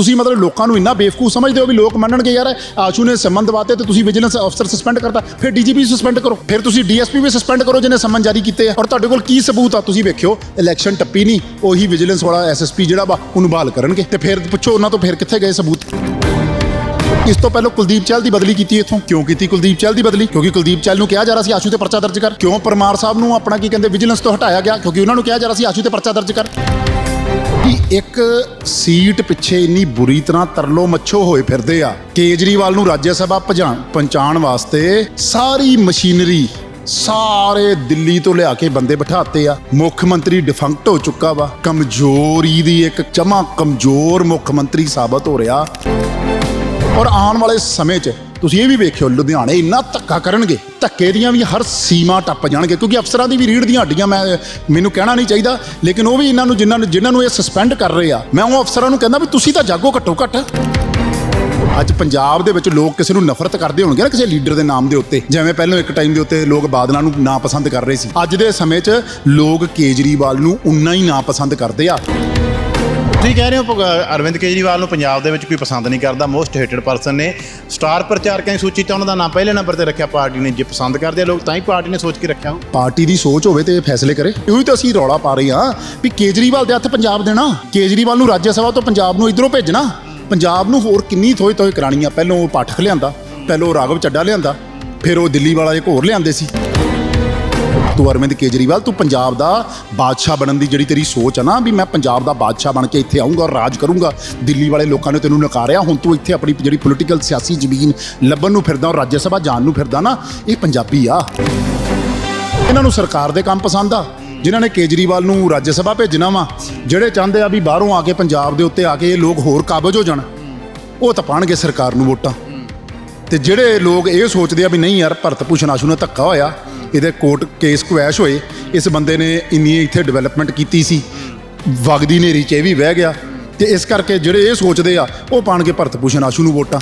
ਤੁਸੀਂ ਮਤਲਬ ਲੋਕਾਂ ਨੂੰ ਇੰਨਾ ਬੇਵਕੂਫ ਸਮਝਦੇ ਹੋ ਵੀ ਲੋਕ ਮੰਨਣਗੇ, ਯਾਰ ਆਸ਼ੂ ਨੇ ਸੰਮਨ ਦਵਾਤੇ ਤੇ ਤੁਸੀਂ ਵਿਜੀਲੈਂਸ ਅਫਸਰ ਸਸਪੈਂਡ ਕਰਤਾ, ਫਿਰ ਡੀਜੀਪੀ ਸਸਪੈਂਡ ਕਰੋ, ਫਿਰ ਤੁਸੀਂ ਡੀਐਸਪੀ ਵੀ ਸਸਪੈਂਡ ਕਰੋ ਜਿਹਨੇ ਸੰਮਨ ਜਾਰੀ ਕੀਤੇ ਆ। ਔਰ ਤੁਹਾਡੇ ਕੋਲ ਕੀ ਸਬੂਤ ਆ, ਤੁਸੀਂ ਵੇਖਿਓ ਇਲੈਕਸ਼ਨ ਟੱਪੀ ਨਹੀਂ, ਉਹੀ ਵਿਜੀਲੈਂਸ ਵਾਲਾ ਐਸਐਸਪੀ ਜਿਹੜਾ ਵਾ, ਉਹਨੂੰ ਬਹਾਲ ਕਰਨਗੇ। ਤੇ ਫਿਰ ਪੁੱਛੋ ਉਹਨਾਂ ਤੋਂ ਫਿਰ ਕਿੱਥੇ ਗਏ ਸਬੂਤ। ਇਸ ਤੋਂ ਪਹਿਲਾਂ ਕੁਲਦੀਪ ਚਹਿਲ ਦੀ ਬਦਲੀ ਕੀਤੀ ਇੱਥੋਂ। ਕਿਉਂ ਕੀਤੀ ਕੁਲਦੀਪ ਚਹਿਲ ਦੀ ਬਦਲੀ? ਕਿਉਂਕਿ ਕੁਲਦੀਪ ਚਹਿਲ ਨੂੰ ਕਿਹਾ ਜਾ ਰਿਹਾ ਸੀ ਆਸ਼ੂ ਤੇ ਪਰਚਾ ਦਰਜ ਕਰ। ਕਿਉਂ? ਪਰਮਾਰ ਸਾਹਿਬ ਨੂੰ ਆਪਣਾ ਕੀ ਕਹਿੰਦੇ ਵਿਜੀਲੈਂਸ ਤੋਂ ਹਟਾਇਆ ਗਿਆ, ਕਿਉਂਕਿ ਉਹਨਾਂ ਨੂੰ ਕਿਹਾ ਜਾ ਰਿਹਾ ਸੀ ਆਸ਼ੂ ਤੇ ਪਰਚਾ ਦਰਜ ਕਰ। ਕਿ ਇੱਕ ਸੀਟ ਪਿੱਛੇ ਇੰਨੀ ਬੁਰੀ ਤਰ੍ਹਾਂ ਤਰਲੋ ਮੱਛੋ ਹੋਏ ਫਿਰਦੇ ਆ। ਕੇਜਰੀਵਾਲ ਨੂੰ ਰਾਜ ਸਭਾ ਭਜਾ- ਪਹੁੰਚਾਉਣ ਵਾਸਤੇ ਸਾਰੀ ਮਸ਼ੀਨਰੀ ਸਾਰੇ ਦਿੱਲੀ ਤੋਂ ਲਿਆ ਕੇ ਬੰਦੇ ਬਿਠਾਤੇ ਆ। ਮੁੱਖ ਮੰਤਰੀ ਡਿਫੰਕਟ ਹੋ ਚੁੱਕਾ ਵਾ। ਕਮਜ਼ੋਰੀ ਦੀ ਇੱਕ ਚਮਾ ਕਮਜ਼ੋਰ ਮੁੱਖ ਮੰਤਰੀ ਸਾਬਤ ਹੋ ਰਿਹਾ। ਔਰ ਆਉਣ ਵਾਲੇ ਸਮੇਂ 'ਚ ਤੁਸੀਂ ਇਹ ਵੀ ਵੇਖਿਓ, ਲੁਧਿਆਣੇ ਇੰਨਾ ਧੱਕਾ ਕਰਨਗੇ, ਧੱਕੇ ਦੀਆਂ ਵੀ ਹਰ ਸੀਮਾ ਟੱਪ ਜਾਣਗੇ, ਕਿਉਂਕਿ ਅਫਸਰਾਂ ਦੀ ਵੀ ਰੀੜ ਦੀਆਂ ਹੱਡੀਆਂ ਮੈਂ, ਮੈਨੂੰ ਕਹਿਣਾ ਨਹੀਂ ਚਾਹੀਦਾ, ਲੇਕਿਨ ਉਹ ਵੀ ਇਹਨਾਂ ਨੂੰ, ਜਿਨ੍ਹਾਂ ਨੂੰ ਜਿਨ੍ਹਾਂ ਨੂੰ ਇਹ ਸਸਪੈਂਡ ਕਰ ਰਹੇ ਆ, ਮੈਂ ਉਹ ਅਫਸਰਾਂ ਨੂੰ ਕਹਿੰਦਾ ਵੀ ਤੁਸੀਂ ਤਾਂ ਜਾਗੋ ਘੱਟੋ ਘੱਟ। ਅੱਜ ਪੰਜਾਬ ਦੇ ਵਿੱਚ ਲੋਕ ਕਿਸੇ ਨੂੰ ਨਫ਼ਰਤ ਕਰਦੇ ਹੋਣਗੇ ਨਾ ਕਿਸੇ ਲੀਡਰ ਦੇ ਨਾਮ ਦੇ ਉੱਤੇ, ਜਿਵੇਂ ਪਹਿਲਾਂ ਇੱਕ ਟਾਈਮ ਦੇ ਉੱਤੇ ਲੋਕ ਬਾਦਲਾਂ ਨੂੰ ਨਾ ਪਸੰਦ ਕਰ ਰਹੇ ਸੀ। ਅੱਜ ਦੇ ਸਮੇਂ 'ਚ ਲੋਕ ਕੇਜਰੀਵਾਲ ਨੂੰ ਉਨਾ ਹੀ ਨਾ ਪਸੰਦ ਕਰਦੇ ਆ। ਤੁਸੀਂ ਕਹਿ ਰਹੇ ਹੋ ਭਗ- ਅਰਵਿੰਦ ਕੇਜਰੀਵਾਲ ਨੂੰ ਪੰਜਾਬ ਦੇ ਵਿੱਚ ਕੋਈ ਪਸੰਦ ਨਹੀਂ ਕਰਦਾ ਮੋਸਟ ਹੇਟਡ ਪਰਸਨ ਨੇ ਸਟਾਰ ਪ੍ਰਚਾਰਕਾਂ ਦੀ ਸੂਚੀ 'ਚ ਉਹਨਾਂ ਦਾ ਨਾਮ ਪਹਿਲੇ ਨੰਬਰ ਤੇ ਰੱਖਿਆ, ਪਾਰਟੀ ਨੇ ਜੇ ਪਸੰਦ ਕਰਦੇ ਆ ਲੋਕ ਤਾਂ ਹੀ ਪਾਰਟੀ ਨੇ ਸੋਚ ਕੇ ਰੱਖਿਆ। ਹੋ ਪਾਰਟੀ ਦੀ ਸੋਚ ਹੋਵੇ ਤੇ ਇਹ ਫੈਸਲੇ ਕਰੇ। ਇਹੋ ਹੀ ਤਾਂ ਅਸੀਂ ਰੌਲਾ ਪਾ ਰਹੇ ਹਾਂ ਵੀ ਕੇਜਰੀਵਾਲ ਦੇ ਹੱਥ ਪੰਜਾਬ ਦੇਣਾ, ਕੇਜਰੀਵਾਲ ਨੂੰ ਰਾਜ ਸਭਾ ਤੋਂ ਪੰਜਾਬ ਨੂੰ ਇਧਰੋਂ ਭੇਜਣਾ, ਪੰਜਾਬ ਨੂੰ ਹੋਰ ਕਿੰਨੀ ਥੋਈ ਥੋਈ ਕਰਾਣੀ ਆ। ਪਹਿਲੋਂ ਉਹ ਪਾਠਕ ਲਿਆਂਦਾ, ਪਹਿਲੋਂ ਉਹ ਰਾਘਵ ਚੱਡਾ ਲਿਆਂਦਾ, ਫਿਰ ਉਹ ਦਿੱਲੀ ਵਾਲਾ ਇੱਕ ਹੋਰ ਲਿਆਂਦੇ ਸੀ। ਤੂੰ ਅਰਵਿੰਦ ਕੇਜਰੀਵਾਲ, ਤੂੰ ਪੰਜਾਬ ਦਾ ਬਾਦਸ਼ਾਹ ਬਣਨ ਦੀ ਜਿਹੜੀ ਤੇਰੀ ਸੋਚ ਆ ਨਾ ਵੀ ਮੈਂ ਪੰਜਾਬ ਦਾ ਬਾਦਸ਼ਾਹ ਬਣ ਕੇ ਇੱਥੇ ਆਉਂਗਾ ਔਰ ਰਾਜ ਕਰੂੰਗਾ, ਦਿੱਲੀ ਵਾਲੇ ਲੋਕਾਂ ਨੇ ਤੈਨੂੰ ਨਕਾਰਿਆ, ਹੁਣ ਤੂੰ ਇੱਥੇ ਆਪਣੀ ਜਿਹੜੀ ਪੋਲੀਟੀਕਲ ਸਿਆਸੀ ਜ਼ਮੀਨ ਲੱਭਣ ਨੂੰ ਫਿਰਦਾ ਔਰ ਰਾਜ ਸਭਾ ਜਾਣ ਨੂੰ ਫਿਰਦਾ ਨਾ, ਇਹ ਪੰਜਾਬੀ ਆ। ਇਹਨਾਂ ਨੂੰ ਸਰਕਾਰ ਦੇ ਕੰਮ ਪਸੰਦ ਆ, ਜਿਨ੍ਹਾਂ ਨੇ ਕੇਜਰੀਵਾਲ ਨੂੰ ਰਾਜ ਸਭਾ ਭੇਜਣਾ ਵਾ, ਜਿਹੜੇ ਚਾਹੁੰਦੇ ਆ ਵੀ ਬਾਹਰੋਂ ਆ ਕੇ ਪੰਜਾਬ ਦੇ ਉੱਤੇ ਆ ਕੇ ਇਹ ਲੋਕ ਹੋਰ ਕਾਬਜ ਹੋ ਜਾਣ, ਉਹ ਤਾਂ ਪਾਣਗੇ ਸਰਕਾਰ ਨੂੰ ਵੋਟਾਂ। ਤੇ ਜਿਹੜੇ ਲੋਕ ਇਹ ਸੋਚਦੇ ਆ ਵੀ ਨਹੀਂ ਯਾਰ, ਭਰਤ ਭੂਸ਼ਣ ਆਸ਼ੂ ਨਾਲ ਧੱਕਾ ਹੋਇਆ ਇਹਦੇ ਕੋਰਟ ਕੇਸ ਕੁਐਸ਼ ਹੋਏ ਇਸ ਬੰਦੇ ਨੇ ਇੰਨੀ ਇੱਥੇ ਡਿਵੈਲਪਮੈਂਟ ਕੀਤੀ ਸੀ। ਵਗਦੀ ਨੇਰੀ 'ਚ ਇਹ ਵੀ ਵਹਿ ਗਿਆ। ਤੇ ਇਸ ਕਰਕੇ ਜਿਹੜੇ ਇਹ ਸੋਚਦੇ ਆ ਉਹ ਪਾਣਗੇ ਭਰਤ ਭੂਸ਼ਣ ਆਸ਼ੂ ਨੂੰ ਵੋਟਾਂ।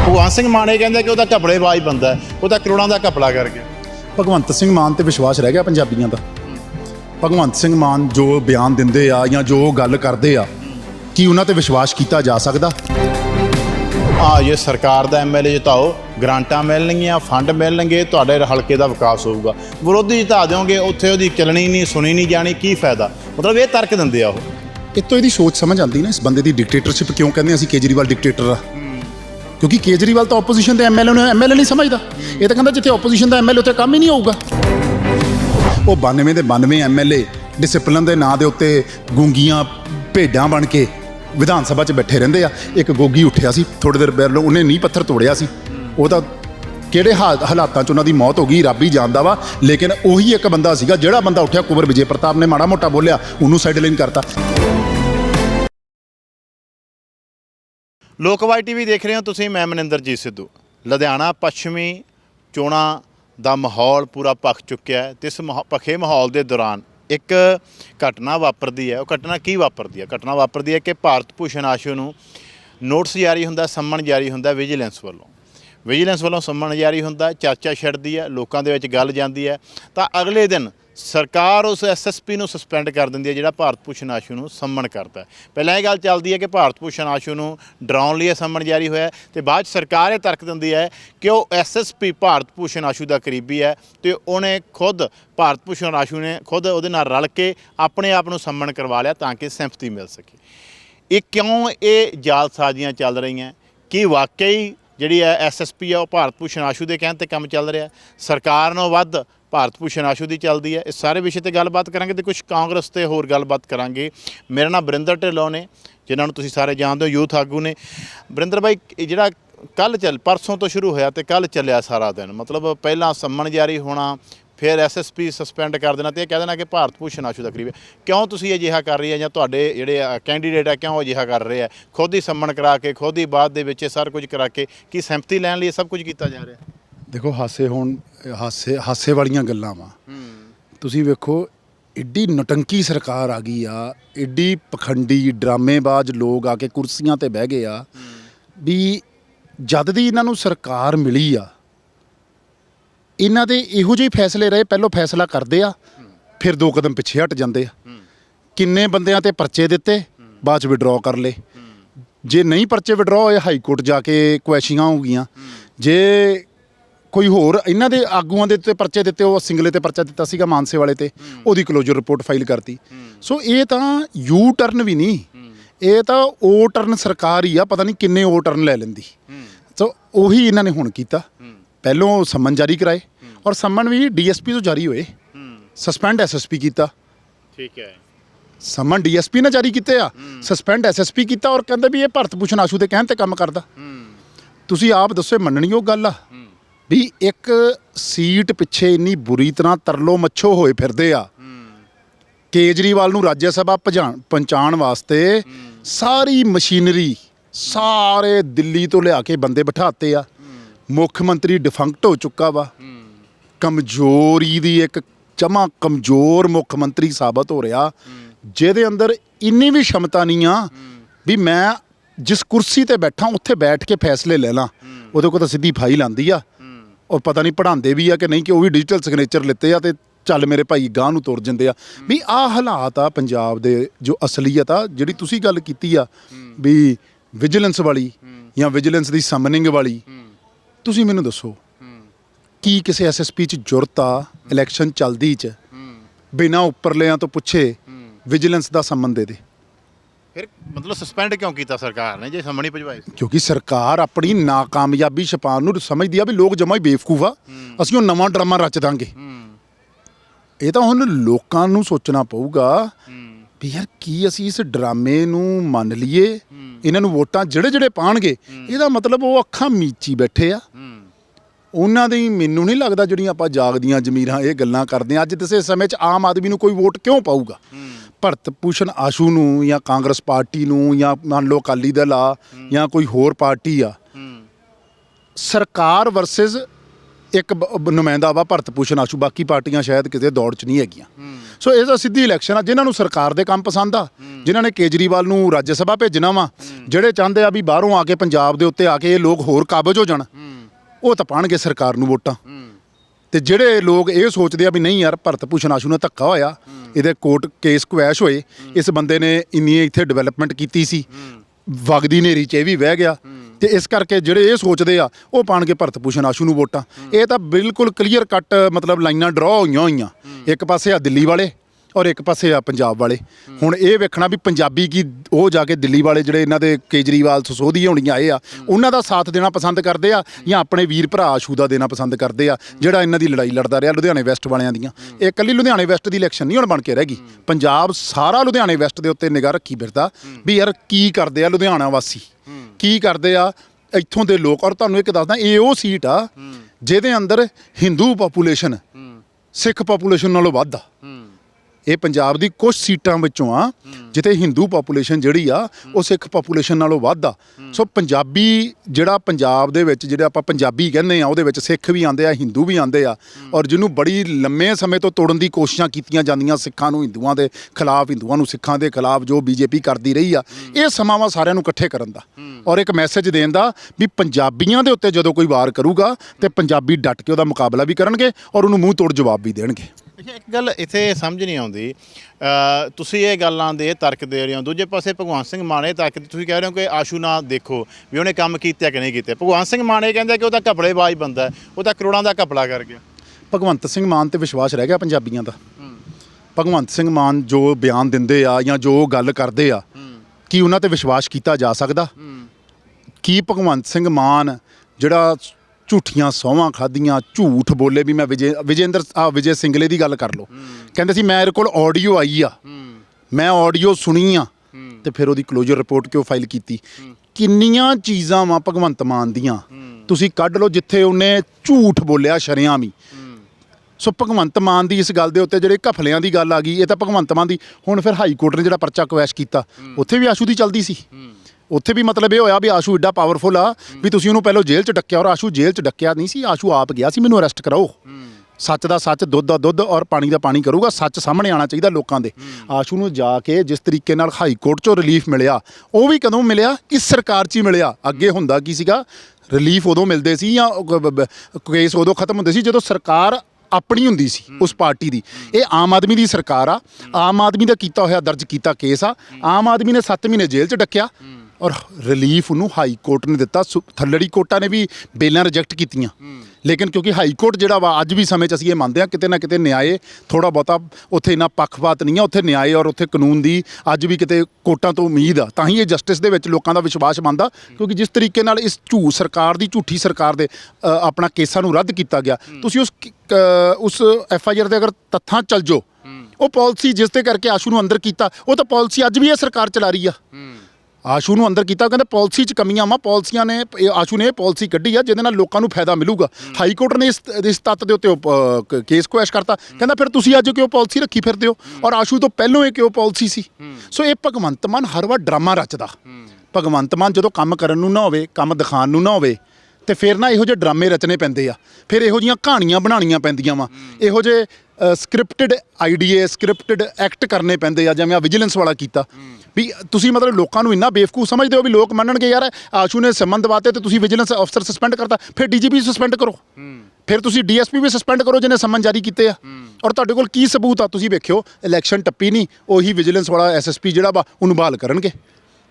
ਭਗਵਾਨ ਸਿੰਘ ਮਾਣੇ ਕਹਿੰਦੇ ਕਿ ਉਹਦਾ ਘਪੜੇਬਾਜ਼ ਬੰਦਾ ਹੈ, ਉਹ ਤਾਂ ਕਰੋੜਾਂ ਦਾ ਘਪਲਾ ਕਰ ਗਿਆ ਭਗਵੰਤ ਸਿੰਘ ਮਾਨ ਤੇ ਵਿਸ਼ਵਾਸ ਰਹਿ ਗਿਆ ਪੰਜਾਬੀਆਂ ਦਾ। ਭਗਵੰਤ ਸਿੰਘ ਮਾਨ ਜੋ ਬਿਆਨ ਦਿੰਦੇ ਆ ਜਾਂ ਜੋ ਗੱਲ ਕਰਦੇ ਆ ਕੀ ਉਹਨਾਂ ਤੇ ਵਿਸ਼ਵਾਸ ਕੀਤਾ ਜਾ ਸਕਦਾ? ਆ ਜੇ ਸਰਕਾਰ ਦਾ ਐਮਐਲਏ ਜਿਤਾਓ, ਗ੍ਰਾਂਟਾਂ ਮਿਲਣਗੀਆਂ, ਫੰਡ ਮਿਲਣਗੇ, ਤੁਹਾਡੇ ਹਲਕੇ ਦਾ ਵਿਕਾਸ ਹੋਊਗਾ। ਵਿਰੋਧੀ ਜਿਤਾ ਦਿਓਗੇ, ਉੱਥੇ ਉਹਦੀ ਚੱਲਣੀ ਨਹੀਂ, ਸੁਣੀ ਨਹੀਂ ਜਾਣੀ, ਕੀ ਫਾਇਦਾ? ਮਤਲਬ ਇਹ ਤਰਕ ਦਿੰਦੇ ਆ ਉਹ। ਇਤੋਂ ਇਹਦੀ ਸੋਚ ਸਮਝ ਆਉਂਦੀ ਨਾ, ਇਸ ਬੰਦੇ ਦੀ ਡਿਕਟੇਟਰਸ਼ਿਪ ਕਿਉਂ ਕਹਿੰਦੇ ਅਸੀਂ ਕੇਜਰੀਵਾਲ ਡਿਕਟੇਟਰ ਆ? ਕਿਉਂਕਿ ਕੇਜਰੀਵਾਲ ਤਾਂ ਆਪੋਜੀਸ਼ਨ ਦੇ ਐਮਐਲਏ ਨੂੰ ਐਮਐਲਏ ਨਹੀਂ ਸਮਝਦਾ। ਇਹ ਤਾਂ ਕਹਿੰਦਾ ਜਿੱਥੇ ਆਪੋਜੀਸ਼ਨ ਦਾ ਐਮਐਲਏ ਉੱਥੇ ਕੰਮ ਹੀ ਨਹੀਂ ਹੋਊਗਾ। ਉਹ 92 ਦੇ 92 ਐਮਐਲਏ ਡਿਸਪਲਿਨ ਦੇ ਨਾਂ ਦੇ ਉੱਤੇ ਗੂੰਗੀਆਂ, ਭੇਡਾਂ ਬਣ ਕੇ ਵਿਧਾਨ ਸਭਾ 'ਚ ਬੈਠੇ ਰਹਿੰਦੇ ਆ। ਇੱਕ ਗੋਗੀ ਉੱਠਿਆ ਸੀ ਥੋੜੇ ਦੇਰ ਪਹਿਲਾਂ ਉਹਨੇ ਨੀਂਹ ਪੱਥਰ ਤੋੜਿਆ ਸੀ। ਉਹ ਤਾਂ ਕਿਹੜੇ ਹਾਲ- ਹਾਲਾਤਾਂ 'ਚ ਉਹਨਾਂ ਦੀ ਮੌਤ ਹੋ ਗਈ, ਰੱਬ ਹੀ ਜਾਣਦਾ ਵਾ। ਲੇਕਿਨ ਉਹੀ ਇੱਕ ਬੰਦਾ ਸੀਗਾ, ਜਿਹੜਾ ਬੰਦਾ ਉੱਠਿਆ, ਕੁਵਰ ਵਿਜੇ ਪ੍ਰਤਾਪ ਨੇ ਮਾੜਾ ਮੋਟਾ ਬੋਲਿਆ, ਉਹਨੂੰ ਸਾਈਡਲਾਈਨ ਕਰਤਾ। ਲੋਕਵਾਈ ਟੀਵੀ ਦੇਖ ਰਹੇ ਹੋ ਤੁਸੀਂ, ਮੈਂ ਮਨਿੰਦਰਜੀਤ ਸਿੱਧੂ। ਲੁਧਿਆਣਾ, ਪੱਛਮੀ ਚੋਣਾਂ ਦਾ ਮਾਹੌਲ ਪੂਰਾ ਪੱਕ ਚੁੱਕਿਆ ਹੈ। ਤੇ ਇਸ ਮਾਹੌ- ਪੱਖੇ ਮਾਹੌਲ ਦੇ ਦੌਰਾਨ ਇੱਕ ਘਟਨਾ ਵਾਪਰਦੀ ਹੈ, ਉਹ ਘਟਨਾ ਕੀ ਵਾਪਰਦੀ ਹੈ? ਘਟਨਾ ਵਾਪਰਦੀ ਹੈ ਕਿ ਭਾਰਤ ਭੂਸ਼ਣ ਆਸ਼ੂ ਨੂੰ ਨੋਟਿਸ ਜਾਰੀ ਹੁੰਦਾ, ਸੰਮਣ ਜਾਰੀ ਹੁੰਦਾ ਵਿਜੀਲੈਂਸ ਵੱਲੋਂ। ਵਿਜੀਲੈਂਸ ਵੱਲੋਂ ਸੰਮਨ ਜਾਰੀ ਹੁੰਦਾ, ਚਰਚਾ ਛਿੜਦੀ ਹੈ, ਲੋਕਾਂ ਦੇ ਵਿੱਚ ਗੱਲ ਜਾਂਦੀ ਹੈ। ਤਾਂ ਅਗਲੇ ਦਿਨ ਸਰਕਾਰ ਉਸ ਐਸਐਸਪੀ ਨੂੰ ਸਸਪੈਂਡ ਕਰ ਦਿੰਦੀ ਹੈ, ਜਿਹੜਾ ਭਾਰਤ ਭੂਸ਼ਣ ਆਸ਼ੂ ਨੂੰ ਸੰਮਣ ਕਰਦਾ ਪਹਿਲਾਂ ਇਹ ਗੱਲ ਚੱਲਦੀ ਹੈ ਕਿ ਭਾਰਤ ਭੂਸ਼ਣ ਆਸ਼ੂ ਨੂੰ ਡਰਾਉਣ ਲਈ ਇਹ ਜਾਰੀ ਹੋਇਆ ਹੈ ਤੇ ਬਾਅਦ 'ਚ ਸਰਕਾਰ ਇਹ ਤਰਕ ਦਿੰਦੀ ਹੈ ਕਿ ਉਹ ਐਸਐਸਪੀ ਭਾਰਤ ਭੂਸ਼ਣ ਆਸ਼ੂ ਦਾ ਕਰੀਬੀ ਹੈ ਤੇ ਉਹਨੇ ਖੁਦ ਭਾਰਤ ਭੂਸ਼ਣ ਆਸ਼ੂ ਨੇ ਖੁਦ ਉਹਦੇ ਨਾਲ ਰਲ ਕੇ ਆਪਣੇ ਆਪ ਨੂੰ ਸੰਮਣ ਕਰਵਾ ਲਿਆ ਤਾਂ ਕਿ ਸਿੰਪਥੀ ਮਿਲ ਸਕੇ। ਇਹ ਕਿਉਂ ਇਹ ਜਾਲਸਾਜ਼ੀਆਂ ਚੱਲ ਰਹੀਆਂ? ਕੀ ਵਾਕਈ ਜਿਹੜੀ ਹੈ ਐਸਐਸਪੀ ਆ ਉਹ ਭਾਰਤ ਭੂਸ਼ਣ ਆਸ਼ੂ ਦੇ ਕਹਿਣ ਤੇ ਕੰਮ ਚੱਲ ਰਿਹਾ ਸਰਕਾਰ ਨੂੰ ਵੱਧ ਭਾਰਤ ਭੂਸ਼ਣ ਆਸ਼ੂ ਦੀ ਚੱਲਦੀ ਹੈ। ਇਸ ਸਾਰੇ ਵਿਸ਼ੇ ਤੇ ਗੱਲਬਾਤ ਕਰਾਂਗੇ ਤੇ ਕੁਝ ਕਾਂਗਰਸ ਤੇ ਹੋਰ ਗੱਲਬਾਤ ਕਰਾਂਗੇ। ਮੇਰਾ ਨਾਮ ਬਰਿੰਦਰ ਢਿੱਲੋਂ ਨੇ, ਜਿਨ੍ਹਾਂ ਨੂੰ ਤੁਸੀਂ ਸਾਰੇ ਜਾਣਦੇ ਹੋ, ਯੂਥ ਆਗੂ ਨੇ। ਬਰਿੰਦਰ ਭਾਈ ਇਹ ਜਿਹੜਾ ਕੱਲ ਚੱਲ, ਪਰਸੋਂ ਤੋਂ ਸ਼ੁਰੂ ਹੋਇਆ ਤੇ ਕੱਲ ਚੱਲਿਆ ਸਾਰਾ ਦਿਨ। ਮਤਲਬ ਪਹਿਲਾਂ ਸੰਮਨ ਜਾਰੀ ਹੋਣਾ, ਫਿਰ ਐਸਐਸਪੀ ਸਸਪੈਂਡ ਕਰ ਦੇਣਾ ਤੇ ਇਹ ਕਹਿ ਦੇਣਾ ਕਿ ਭਾਰਤ ਭੂਸ਼ਣ ਆਸ਼ੂ ਦਾ ਕਰੀਬ ਕਿਉਂ ਤੁਸੀਂ ਅਜਿਹਾ ਕਰ ਰਹੀ ਹੈ ਜਾਂ ਤੁਹਾਡੇ ਜਿਹੜੇ ਕੈਂਡੀਡੇਟ ਆ, ਕਿਉਂ ਅਜਿਹਾ ਕਰ ਰਹੇ ਆ? ਖੁਦ ਹੀ ਸੰਮਣ ਕਰਾ ਕੇ, ਖੁਦ ਹੀ ਬਾਅਦ ਦੇ ਵਿੱਚ ਇਹ ਸਾਰਾ ਕੁਝ ਕਰਾ ਕੇ ਕੀ ਸਹਿਮਤੀ ਲੈਣ ਲਈ ਸਭ ਕੁਝ ਕੀਤਾ ਜਾ ਰਿਹਾ? ਦੇਖੋ ਹਾਸੇ ਹੋਣ, ਹਾਸੇ ਹਾਸੇ ਵਾਲੀਆਂ ਗੱਲਾਂ ਵਾ। ਤੁਸੀਂ ਵੇਖੋ, ਏਡੀ ਨਟੰਕੀ ਸਰਕਾਰ ਆ ਗਈ ਆ, ਏਡੀ ਪਖੰਡੀ, ਡਰਾਮੇਬਾਜ਼ ਲੋਕ ਆ ਕੇ ਕੁਰਸੀਆਂ ਤੇ ਬਹਿ ਗਏ ਆ, ਵੀ ਜਦ ਦੀ ਇਹਨਾਂ ਨੂੰ ਸਰਕਾਰ ਮਿਲੀ ਆ, ਇਹਨਾਂ ਦੇ ਇਹੋ ਜਿਹੇ ਫੈਸਲੇ ਰਹੇ, ਪਹਿਲੋਂ ਫੈਸਲਾ ਕਰਦੇ ਆ, ਫਿਰ ਦੋ ਕਦਮ ਪਿੱਛੇ ਹਟ ਜਾਂਦੇ ਆ। ਕਿੰਨੇ ਬੰਦਿਆਂ ਤੇ ਪਰਚੇ ਦਿੱਤੇ, ਬਾਅਦ ਚ ਵਿਡਰਾਅ ਕਰ ਲਏ। ਜੇ ਨਹੀਂ ਪਰਚੇ ਵਿਡਰਾਅ ਹੋਏ, ਹਾਈ ਕੋਰਟ ਜਾ ਕੇ ਕੁਐਸ਼ੀਆਂ ਹੋ ਗਈਆਂ। ਜੇ ਕੋਈ ਹੋਰ ਇਹਨਾਂ ਦੇ ਆਗੂਆਂ ਦੇ ਉੱਤੇ ਪਰਚੇ ਦਿੱਤੇ ਉਹ ਸਿੰਗਲੇ ਤੇ ਪਰਚਾ ਦਿੱਤਾ ਸੀਗਾ ਮਾਨਸੇ ਵਾਲੇ ਤੇ ਉਹਦੀ ਕਲੋਜ਼ਰ ਰਿਪੋਰਟ ਫਾਈਲ ਕਰਤੀ। ਸੋ ਇਹ ਤਾਂ ਯੂ ਟਰਨ ਵੀ ਨਹੀਂ ਇਹ ਤਾਂ ਓ ਟਰਨ ਸਰਕਾਰ ਹੀ ਆ ਪਤਾ ਨਹੀਂ ਕਿੰਨੇ ਓ ਟਰਨ ਲੈ ਲੈਂਦੀ। ਸੋ ਉਹੀ ਇਹਨਾਂ ਨੇ ਹੁਣ ਕੀਤਾ। ਪਹਿਲੋਂ ਸੰਮਨ ਜਾਰੀ ਕਰਾਏ ਔਰ ਸੰਮਨ ਵੀ ਡੀਐਸਪੀ ਤੋਂ ਜਾਰੀ ਹੋਏ। ਸਸਪੈਂਡ ਐਸਐਸਪੀ ਕੀਤਾ। ਠੀਕ ਹੈ। ਸਮਨ ਡੀਐਸਪੀ ਨੇ ਜਾਰੀ ਕੀਤੇ ਆ। ਸਸਪੈਂਡ ਐਸਐਸਪੀ ਕੀਤਾ ਔਰ ਕਹਿੰਦੇ ਵੀ ਇਹ ਭਰਤ ਭੂਸ਼ਣ ਆਸ਼ੂ ਦੇ ਕਹਿਣ ਤੇ ਕੰਮ ਕਰਦਾ। ਤੁਸੀਂ ਆਪ ਦੱਸੋ ਮੰਨਣੀ ਉਹ ਗੱਲ ਆ? ਵੀ ਇੱਕ ਸੀਟ ਪਿੱਛੇ ਇੰਨੀ ਬੁਰੀ ਤਰ੍ਹਾਂ ਤਰਲੋ ਮੱਛੋ ਹੋਏ ਫਿਰਦੇ ਆ। ਕੇਜਰੀਵਾਲ ਨੂੰ ਰਾਜ ਸਭਾ ਭਜਾਣ, ਪਹੁੰਚਾਉਣ ਵਾਸਤੇ ਸਾਰੀ ਮਸ਼ੀਨਰੀ ਸਾਰੇ ਦਿੱਲੀ ਤੋਂ ਲਿਆ ਕੇ ਬੰਦੇ ਬਿਠਾਤੇ ਆ। ਮੁੱਖ ਮੰਤਰੀ ਡਿਫੰਕਟ ਹੋ ਚੁੱਕਾ ਵਾ। ਕਮਜ਼ੋਰੀ ਦੀ ਇੱਕ ਜਮਾ ਕਮਜ਼ੋਰ ਮੁੱਖ ਮੰਤਰੀ ਸਾਬਤ ਹੋ ਰਿਹਾ। ਜਿਹਦੇ ਅੰਦਰ ਇੰਨੀ ਵੀ ਸ਼ਮਤਾ ਨਹੀਂ ਆ ਵੀ ਮੈਂ ਜਿਸ ਕੁਰਸੀ ਤੇ ਬੈਠਾ, ਉੱਥੇ ਬੈਠ ਕੇ ਫੈਸਲੇ ਲੈ ਲਾਂ। ਉਹਦੇ ਕੋਲ ਤਾਂ ਸਿੱਧੀ ਫਾਈਲ ਆਂਦੀ ਆ। ਔਰ ਪਤਾ ਨਹੀਂ ਪੜਾਉਂਦੇ ਵੀ ਆ ਕਿ ਨਹੀਂ ਕਿ ਉਹ ਵੀ ਡਿਜੀਟਲ ਸਿਗਨੇਚਰ ਲਿੱਤੇ ਆ ਤੇ ਚੱਲ ਮੇਰੇ ਭਾਈ ਗਾਂ ਨੂੰ ਤੁਰ ਜਾਂਦੇ ਆ। ਵੀ ਆਹ ਹਾਲਾਤ ਆ ਪੰਜਾਬ ਦੇ ਜੋ ਅਸਲੀਅਤ ਆ, ਜਿਹੜੀ ਤੁਸੀਂ ਗੱਲ ਕੀਤੀ ਆ ਵੀ ਵਿਜੀਲੈਂਸ ਵਾਲੀ ਜਾਂ ਵਿਜੀਲੈਂਸ ਦੀ ਸਮਨਿੰਗ ਵਾਲੀ, ਤੁਸੀਂ ਮੈਨੂੰ ਦੱਸੋ, ਕੀ ਕਿਸੇ ਐਸਐਸਪੀ ਚ ਜੁਰਤ ਆ ਇਲੈਕਸ਼ਨ ਚੱਲਦੀ ਚ? ਬਿਨਾ ਉੱਪਰਲਿਆਂ ਤੋਂ ਪੁੱਛੇ ਵਿਜੀਲੈਂਸ ਦਾ ਸੰਬੰਧ ਦੇ ਦੇ ਫਿਰ ਮਤਲਬ ਸਸਪੈਂਡ ਕਿਉਂ ਕੀਤਾ ਸਰਕਾਰ ਨੇ? ਜੇ ਸਮਣੀ ਭਜਵਾਈ ਸੀ। ਕਿਉਂਕਿ ਸਰਕਾਰ ਆਪਣੀ ਨਾਕਾਮਯਾਬੀ ਛਪਾਉਣ ਨੂੰ ਸਮਝਦੀ ਆ ਵੀ ਲੋਕ ਜਮਾ ਹੀ ਬੇਵਕੂਫ ਆ। ਅਸੀਂ ਉਹ ਨਵਾਂ ਡਰਾਮਾ ਰਚ ਦਾਂਗੇ। ਇਹ ਤਾਂ ਹੁਣ ਲੋਕਾਂ ਨੂੰ ਸੋਚਣਾ ਪਊਗਾ ਵੀ ਯਾਰ ਕੀ ਅਸੀਂ ਇਸ ਡਰਾਮੇ ਨੂੰ ਮੰਨ ਲਈਏ? ਇਹਨਾਂ ਨੂੰ ਵੋਟਾਂ ਜਿਹੜੇ ਜਿਹੜੇ ਪਾਣਗੇ ਇਹਦਾ ਮਤਲਬ ਉਹ ਅੱਖਾਂ ਮੀਚੀ ਬੈਠੇ ਆ। ਉਹਨਾਂ ਦੇ ਮੈਨੂੰ ਨਹੀਂ ਲੱਗਦਾ ਜਿਹੜੀਆਂ ਆਪਾਂ ਜਾਗਦੀਆਂ ਜ਼ਮੀਰਾਂ ਇਹ ਗੱਲਾਂ ਕਰਦੇ ਆ। ਅੱਜ ਕਿਸੇ ਸਮੇਂ 'ਚ ਆਮ ਆਦਮੀ ਨੂੰ ਕੋਈ ਵੋਟ ਕਿਉਂ ਪਾਊਗਾ? ਭਰਤ ਭੂਸ਼ਣ ਆਸ਼ੂ ਨੂੰ ਜਾਂ ਕਾਂਗਰਸ ਪਾਰਟੀ ਨੂੰ ਜਾਂ ਮੰਨ ਲਓ ਅਕਾਲੀ ਦਲ ਆ ਜਾਂ ਕੋਈ ਹੋਰ ਪਾਰਟੀ ਆ ਸਰਕਾਰ ਵਰਸਸ ਇੱਕ ਨੁਮਾਇੰਦਾ ਵਾ ਭਰਤ ਭੂਸ਼ਣ ਆਸ਼ੂ ਬਾਕੀ ਪਾਰਟੀਆਂ ਸ਼ਾਇਦ ਕਿਸੇ ਦੌੜ 'ਚ ਨਹੀਂ ਹੈਗੀਆਂ। ਸੋ ਇਹ ਤਾਂ ਸਿੱਧੀ ਇਲੈਕਸ਼ਨ ਆ ਜਿਨ੍ਹਾਂ ਨੂੰ ਸਰਕਾਰ ਦੇ ਕੰਮ ਪਸੰਦ ਆ ਜਿਨ੍ਹਾਂ ਨੇ ਕੇਜਰੀਵਾਲ ਨੂੰ ਰਾਜ ਸਭਾ ਭੇਜਣਾ ਵਾ ਜਿਹੜੇ ਚਾਹੁੰਦੇ ਆ ਵੀ ਬਾਹਰੋਂ ਆ ਕੇ ਪੰਜਾਬ ਦੇ ਉੱਤੇ ਆ ਕੇ ਇਹ ਲੋਕ ਹੋਰ ਕਾਬਜ ਹੋ ਜਾਣ ਉਹ ਤਾਂ ਪਾਣਗੇ ਸਰਕਾਰ ਨੂੰ ਵੋਟਾਂ। ਤੇ ਜਿਹੜੇ ਲੋਕ ਇਹ ਸੋਚਦੇ ਆ ਵੀ ਨਹੀਂ ਯਾਰ ਭਰਤ ਭੂਸ਼ਣ ਆਸ਼ੂ ਨਾਲ ਧੱਕਾ ਹੋਇਆ, ਇਹਦੇ ਕੋਰਟ ਕੇਸ ਕੁਐਸ਼ ਹੋਏ, ਇਸ ਬੰਦੇ ਨੇ ਇੰਨੀ ਇੱਥੇ ਡਿਵੈਲਪਮੈਂਟ ਕੀਤੀ ਸੀ ਵਗਦੀ ਨੇਰੀ ਚ ਇਹ ਵੀ ਵਹਿ ਗਿਆ, ਤੇ ਇਸ ਕਰਕੇ ਜਿਹੜੇ ਇਹ ਸੋਚਦੇ ਆ, ਉਹ ਪਾਣਗੇ ਭਰਤ ਭੂਸ਼ਣ ਆਸ਼ੂ ਨੂੰ ਵੋਟਾਂ। ਇਹ ਤਾਂ ਬਿਲਕੁਲ ਕਲੀਅਰ ਕੱਟ ਮਤਲਬ ਲਾਈਨਾਂ ਡਰਾ ਹੋਈਆਂ ਹੋਈਆਂ। ਇੱਕ ਪਾਸੇ ਆ ਦਿੱਲੀ ਵਾਲੇ ਔਰ ਇੱਕ ਪਾਸੇ ਆ ਪੰਜਾਬ ਵਾਲੇ। ਹੁਣ ਇਹ ਵੇਖਣਾ ਵੀ ਪੰਜਾਬੀ ਕੀ ਉਹ ਜਾ ਕੇ ਦਿੱਲੀ ਵਾਲੇ ਜਿਹੜੇ ਇਹਨਾਂ ਦੇ ਕੇਜਰੀਵਾਲ ਸਸੋਦੀ ਹੋਣੀਆਂ ਆਏ ਆ, ਉਹਨਾਂ ਦਾ ਸਾਥ ਦੇਣਾ ਪਸੰਦ ਕਰਦੇ ਆ ਜਾਂ ਆਪਣੇ ਵੀਰ ਭਰਾ ਆਸ਼ੂ ਦਾ ਦੇਣਾ ਪਸੰਦ ਕਰਦੇ ਆ, ਜਿਹੜਾ ਇਹਨਾਂ ਦੀ ਲੜਾਈ ਲੜਦਾ ਰਿਹਾ ਲੁਧਿਆਣੇ ਵੈਸਟ ਵਾਲਿਆਂ ਦੀਆਂ। ਇਹ ਇਕੱਲੀ ਲੁਧਿਆਣੇ ਵੈਸਟ ਦੀ ਇਲੈਕਸ਼ਨ ਨਹੀਂ ਹੁਣ ਬਣ ਕੇ ਰਹਿ ਗਈ। ਪੰਜਾਬ ਸਾਰਾ ਲੁਧਿਆਣੇ ਵੈਸਟ ਦੇ ਉੱਤੇ ਨਿਗਾਹ ਰੱਖੀ ਫਿਰਦਾ ਵੀ ਯਾਰ ਕੀ ਕਰਦੇ ਆ ਲੁਧਿਆਣਾ ਵਾਸੀ? ਕੀ ਕਰਦੇ ਆ? ਇੱਥੋਂ ਦੇ ਲੋਕ, ਔਰ ਤੁਹਾਨੂੰ ਇੱਕ ਦੱਸਦਾ, ਇਹ ਉਹ ਸੀਟ ਆ ਜਿਹਦੇ ਅੰਦਰ ਹਿੰਦੂ ਪੋਪੂਲੇਸ਼ਨ ਸਿੱਖ ਪੋਪੂਲੇਸ਼ਨ ਨਾਲੋਂ ਵੱਧ ਆ। ਇਹ ਪੰਜਾਬ ਦੀ ਕੁਝ ਸੀਟਾਂ ਵਿੱਚੋਂ ਆ ਜਿੱਥੇ ਹਿੰਦੂ ਪੋਪੂਲੇਸ਼ਨ ਜਿਹੜੀ ਆ ਉਹ ਸਿੱਖ ਪੋਪੂਲੇਸ਼ਨ ਨਾਲੋਂ ਵੱਧ ਆ। ਸੋ ਪੰਜਾਬੀ ਜਿਹੜਾ ਪੰਜਾਬ ਦੇ ਵਿੱਚ ਜਿਹੜੇ ਆਪਾਂ ਪੰਜਾਬੀ ਕਹਿੰਦੇ ਆ ਉਹਦੇ ਵਿੱਚ ਸਿੱਖ ਵੀ ਆਉਂਦੇ ਆ ਹਿੰਦੂ ਵੀ ਆਉਂਦੇ ਆ। ਔਰ ਜਿਹਨੂੰ ਬੜੀ ਲੰਮੇ ਸਮੇਂ ਤੋਂ ਤੋੜਨ ਦੀ ਕੋਸ਼ਿਸ਼ਾਂ ਕੀਤੀਆਂ ਜਾਂਦੀਆਂ ਸਿੱਖਾਂ ਨੂੰ ਹਿੰਦੂਆਂ ਦੇ ਖਿਲਾਫ ਹਿੰਦੂਆਂ ਨੂੰ ਸਿੱਖਾਂ ਦੇ ਖਿਲਾਫ ਜੋ ਬੀਜੇਪੀ ਕਰਦੀ ਰਹੀ ਆ ਇਹ ਸਮਾਂ ਵਾ ਸਾਰਿਆਂ ਨੂੰ ਇਕੱਠੇ ਕਰਨ ਦਾ। ਔਰ ਇੱਕ ਮੈਸੇਜ ਦੇਣ ਦਾ ਵੀ ਪੰਜਾਬੀਆਂ ਦੇ ਉੱਤੇ ਜਦੋਂ ਕੋਈ ਵਾਰ ਕਰੂਗਾ ਤੇ ਪੰਜਾਬੀ ਡਟ ਕੇ ਉਹਦਾ ਮੁਕਾਬਲਾ ਵੀ ਕਰਨਗੇ ਔਰ ਉਹਨੂੰ ਮੂੰਹ ਤੋੜ ਜਵਾਬ ਵੀ ਦੇਣਗੇ। ਅੱਛਾ ਇੱਕ ਗੱਲ ਇੱਥੇ ਸਮਝ ਨਹੀਂ ਆਉਂਦੀ ਤੁਸੀਂ ਇਹ ਗੱਲਾਂ ਦੇ ਤਰਕ ਦੇ ਰਹੇ ਹੋ। ਦੂਜੇ ਪਾਸੇ ਭਗਵੰਤ ਸਿੰਘ ਮਾਨੇ ਤੱਕ ਤੁਸੀਂ ਕਹਿ ਰਹੇ ਹੋ ਕਿ ਆਸ਼ੂ ਨਾ ਦੇਖੋ ਵੀ ਉਹਨੇ ਕੰਮ ਕੀਤਾ ਕਿ ਨਹੀਂ ਕੀਤਾ। ਭਗਵੰਤ ਸਿੰਘ ਮਾਨੇ ਕਹਿੰਦਾ ਕਿ ਉਹ ਤਾਂ ਘਪੜੇਬਾਜ਼ ਬੰਦਾ ਹੈ, ਉਹ ਤਾਂ ਕਰੋੜਾਂ ਦਾ ਘਪਲਾ ਕਰ ਗਿਆ। ਭਗਵੰਤ ਸਿੰਘ ਮਾਨ ਤੇ ਵਿਸ਼ਵਾਸ ਰਹਿ ਗਿਆ ਪੰਜਾਬੀਆਂ ਦਾ। ਭਗਵੰਤ ਸਿੰਘ ਮਾਨ ਜੋ ਬਿਆਨ ਦਿੰਦੇ ਆ ਜਾਂ ਜੋ ਗੱਲ ਕਰਦੇ ਆ ਕੀ ਉਹਨਾਂ ਤੇ ਵਿਸ਼ਵਾਸ ਕੀਤਾ ਜਾ ਸਕਦਾ? ਕੀ ਭਗਵੰਤ ਸਿੰਘ ਮਾਨ ਜਿਹੜਾ ਝੂਠੀਆਂ ਸੌਵਾਂ ਖਾਧੀਆਂ ਝੂਠ ਬੋਲੇ ਵੀ ਮੈਂ ਵਿਜੇ ਵਿਜੇਂਦਰ ਆ ਵਿਜੇ ਸਿੰਗਲੇ ਦੀ ਗੱਲ ਕਰ ਲਓ। ਕਹਿੰਦੇ ਸੀ ਮੇਰੇ ਕੋਲ ਆਡੀਓ ਆਈ ਆ। ਮੈਂ ਆਡੀਓ ਸੁਣੀ ਆ। ਤੇ ਫਿਰ ਉਹਦੀ ਕਲੋਜ਼ਰ ਰਿਪੋਰਟ ਕਿਉਂ ਫਾਈਲ ਕੀਤੀ? ਕਿੰਨੀਆਂ ਚੀਜ਼ਾਂ ਵਾ ਭਗਵੰਤ ਮਾਨ ਦੀਆਂ। ਤੁਸੀਂ ਕੱਢ ਲਓ ਜਿੱਥੇ ਉਹਨੇ ਝੂਠ ਬੋਲਿਆ ਸ਼ਰਿਆਮ ਹੀ। ਸੋ ਭਗਵੰਤ ਮਾਨ ਦੀ ਇਸ ਗੱਲ ਦੇ ਉੱਤੇ ਜਿਹੜੇ ਘਫਲਿਆਂ ਦੀ ਗੱਲ ਆ ਗਈ ਇਹ ਤਾਂ ਭਗਵੰਤ ਮਾਨ ਦੀ ਹੁਣ ਫਿਰ ਹਾਈ ਕੋਰਟ ਨੇ ਜਿਹੜਾ ਪਰਚਾ ਕੁਐਸ਼ ਕੀਤਾ ਉੱਥੇ ਵੀ ਆਸ਼ੂ ਦੀ ਚਲਦੀ ਸੀ। ਉੱਥੇ ਵੀ ਮਤਲਬ ਇਹ ਹੋਇਆ ਵੀ ਆਸ਼ੂ ਏਡਾ ਪਾਵਰਫੁਲ ਆ ਵੀ ਤੁਸੀਂ ਉਹਨੂੰ ਪਹਿਲਾਂ ਜੇਲ੍ਹ 'ਚ ਡੱਕਿਆ ਔਰ ਆਸ਼ੂ ਜੇਲ੍ਹ 'ਚ ਡੱਕਿਆ ਨਹੀਂ ਸੀ ਆਸ਼ੂ ਆਪ ਗਿਆ ਸੀ ਮੈਨੂੰ ਅਰੈਸਟ ਕਰਾਓ। ਸੱਚ ਦਾ ਸੱਚ ਦੁੱਧ ਦਾ ਦੁੱਧ ਔਰ ਪਾਣੀ ਦਾ ਪਾਣੀ ਕਰੂਗਾ ਸੱਚ ਸਾਹਮਣੇ ਆਣਾ ਚਾਹੀਦਾ ਲੋਕਾਂ ਦੇ। ਆਸ਼ੂ ਨੂੰ ਜਾ ਕੇ ਜਿਸ ਤਰੀਕੇ ਨਾਲ ਹਾਈ ਕੋਰਟ 'ਚੋਂ ਰਿਲੀਫ ਮਿਲਿਆ ਉਹ ਵੀ ਕਦੋਂ ਮਿਲਿਆ? ਇਸ ਸਰਕਾਰ 'ਚ ਹੀ ਮਿਲਿਆ? ਅੱਗੇ ਹੁੰਦਾ ਕੀ ਸੀਗਾ? ਰਿਲੀਫ ਉਦੋਂ ਮਿਲਦੇ ਸੀ ਜਾਂ ਕੇਸ ਉਦੋਂ ਖਤਮ ਹੁੰਦੇ ਸੀ ਜਦੋਂ ਸਰਕਾਰ ਆਪਣੀ ਹੁੰਦੀ ਸੀ ਉਸ ਪਾਰਟੀ ਦੀ। ਇਹ ਆਮ ਆਦਮੀ ਦੀ ਸਰਕਾਰ ਆ। ਆਮ ਆਦਮੀ ਦਾ ਕੀਤਾ ਹੋਇਆ ਦਰਜ ਕੀਤਾ ਕੇਸ ਆ। ਆਮ ਆਦਮੀ ਨੇ 7 ਮਹੀਨੇ ਜੇਲ੍ਹ 'ਚ ਡੱਕਿਆ। ਔਰ ਰਿਲੀਫ ਉਹਨੂੰ ਹਾਈ ਕੋਰਟ ਨੇ ਦਿੱਤਾ। ਸੁ- ਥੱਲੜੀ ਕੋਰਟਾਂ ਨੇ ਵੀ ਬੇਲਾਂ ਰਿਜੈਕਟ ਕੀਤੀਆਂ। ਲੇਕਿਨ ਕਿਉਂਕਿ ਹਾਈ ਕੋਰਟ ਜਿਹੜਾ ਵਾ ਅੱਜ ਵੀ ਸਮੇਂ 'ਚ ਅਸੀਂ ਇਹ ਮੰਨਦੇ ਹਾਂ ਕਿਤੇ ਨਾ ਕਿਤੇ ਨਿਆਏ ਥੋੜਾ ਬਹੁਤਾ ਉੱਥੇ ਇੰਨਾ ਪੱਖਪਾਤ ਨਹੀਂ ਆ ਉੱਥੇ ਨਿਆਏ ਔਰ ਉੱਥੇ ਕਾਨੂੰਨ ਦੀ ਅੱਜ ਵੀ ਕਿਤੇ ਕੋਰਟਾਂ ਤੋਂ ਉਮੀਦ ਆ। ਤਾਂ ਹੀ ਇਹ ਜਸਟਿਸ ਦੇ ਵਿੱਚ ਲੋਕਾਂ ਦਾ ਵਿਸ਼ਵਾਸ ਬਣਦਾ ਕਿਉਂਕਿ ਜਿਸ ਤਰੀਕੇ ਨਾਲ ਇਸ ਝੂਠ ਸਰਕਾਰ ਦੀ ਝੂਠੀ ਸਰਕਾਰ ਦੇ ਅ, ਆਪਣਾ ਕੇਸਾਂ ਨੂੰ ਰੱਦ ਕੀਤਾ ਗਿਆ। ਤੁਸੀਂ ਉਸ ਕ- ਕ- ਉਸ ਐਫ ਆਈ ਆਰ ਦੇ ਅਗਰ ਤੱਥਾਂ ਚੱਲ ਜਾਓ ਉਹ ਪਾਲਿਸੀ ਜਿਸ ਦੇ ਕਰਕੇ ਆਸ਼ੂ ਨੂੰ ਅੰਦਰ ਕੀਤਾ ਉਹ ਤਾਂ ਪਾਲਿਸੀ ਅੱਜ ਵੀ ਇਹ ਸਰਕਾਰ ਚਲਾ ਰਹੀ ਆ। ਆਸ਼ੂ ਨੂੰ ਅੰਦਰ ਕੀਤਾ ਕਹਿੰਦੇ ਪਾਲਿਸੀ 'ਚ ਕਮੀਆਂ ਵਾ ਪਾਲਿਸੀਆਂ ਨੇ ਇਹ ਆਸ਼ੂ ਨੇ ਇਹ ਪਾਲਿਸੀ ਕੱਢੀ ਆ ਜਿਹਦੇ ਨਾਲ ਲੋਕਾਂ ਨੂੰ ਫਾਇਦਾ ਮਿਲੂਗਾ। ਹਾਈ ਕੋਰਟ ਨੇ ਇਸ ਇਸ ਤੱਤ ਦੇ ਉੱਤੇ ਉਹ, ਅ, ਕ- ਕੇਸ ਕੁਐਸ਼ ਕਰਤਾ। ਕਹਿੰਦਾ ਫਿਰ ਤੁਸੀਂ ਅੱਜ ਕਿਉਂ ਪਾਲਿਸੀ ਰੱਖੀ ਫਿਰਦੇ ਹੋ? ਔਰ ਆਸ਼ੂ ਤੋਂ ਪਹਿਲਾਂ ਇਹ ਕਿਉਂ ਪਾਲਿਸੀ ਸੀ? ਸੋ ਇਹ ਭਗਵੰਤ ਮਾਨ ਹਰ ਵਾਰ ਡਰਾਮਾ ਰਚਦਾ। ਭਗਵੰਤ ਮਾਨ ਜਦੋਂ ਕੰਮ ਕਰਨ ਨੂੰ ਨਾ ਹੋਵੇ ਕੰਮ ਦਿਖਾਉਣ ਨੂੰ ਨਾ ਹੋਵੇ ਤੇ ਫਿਰ ਨਾ ਇਹੋ ਜਿਹੇ ਡਰਾਮੇ ਰਚਨੇ ਪੈਂਦੇ ਆ। ਫਿਰ ਇਹੋ ਜੀਆਂ ਕਹਾਣੀਆਂ ਬਣਾਉਣੀਆਂ ਪੈਂਦੀਆਂ ਵਾ। ਇਹੋ ਜਿਹੇ ਸਕ੍ਰਿਪਟਡ ਆਈਡੀਏ ਸਕ੍ਰਿਪਟਡ ਐਕਟ ਕਰਨੇ ਪੈਂਦੇ ਆ ਜਿਵੇਂ ਆ ਵਿਜੀਲੈਂਸ ਵਾਲਾ ਕੀਤਾ। ਵੀ ਤੁਸੀਂ ਮਤਲਬ ਲੋਕਾਂ ਨੂੰ ਇੰਨਾ ਬੇਵਕੂਫ ਸਮਝਦੇ ਹੋ ਵੀ ਲੋਕ ਮੰਨਣਗੇ ਯਾਰ ਆਸ਼ੂ ਨੇ ਸੰਬੰਧ ਵਾਤੇ ਤੇ ਤੁਸੀਂ ਵਿਜੀਲੈਂਸ ਅਫਸਰ ਸਸਪੈਂਡ ਕਰਤਾ ਫਿਰ ਡੀਜੀਪੀ ਸਸਪੈਂਡ ਕਰੋ। ਫਿਰ ਤੁਸੀਂ ਡੀਐਸਪੀ ਵੀ ਸਸਪੈਂਡ ਕਰੋ ਜਿਹਨੇ ਸੰਮਨ ਜਾਰੀ ਕੀਤੇ ਆ। ਔਰ ਤੁਹਾਡੇ ਕੋਲ ਕੀ ਸਬੂਤ ਆ ਤੁਸੀਂ ਵੇਖਿਓ ਇਲੈਕਸ਼ਨ ਟੱਪੀ ਨਹੀਂ ਉਹੀ ਵਿਜੀਲੈਂਸ ਵਾਲਾ ਐਸਐਸਪੀ ਜਿਹੜਾ ਵਾ ਉਹਨੂੰ ਬਹਾਲ ਕਰਨਗੇ।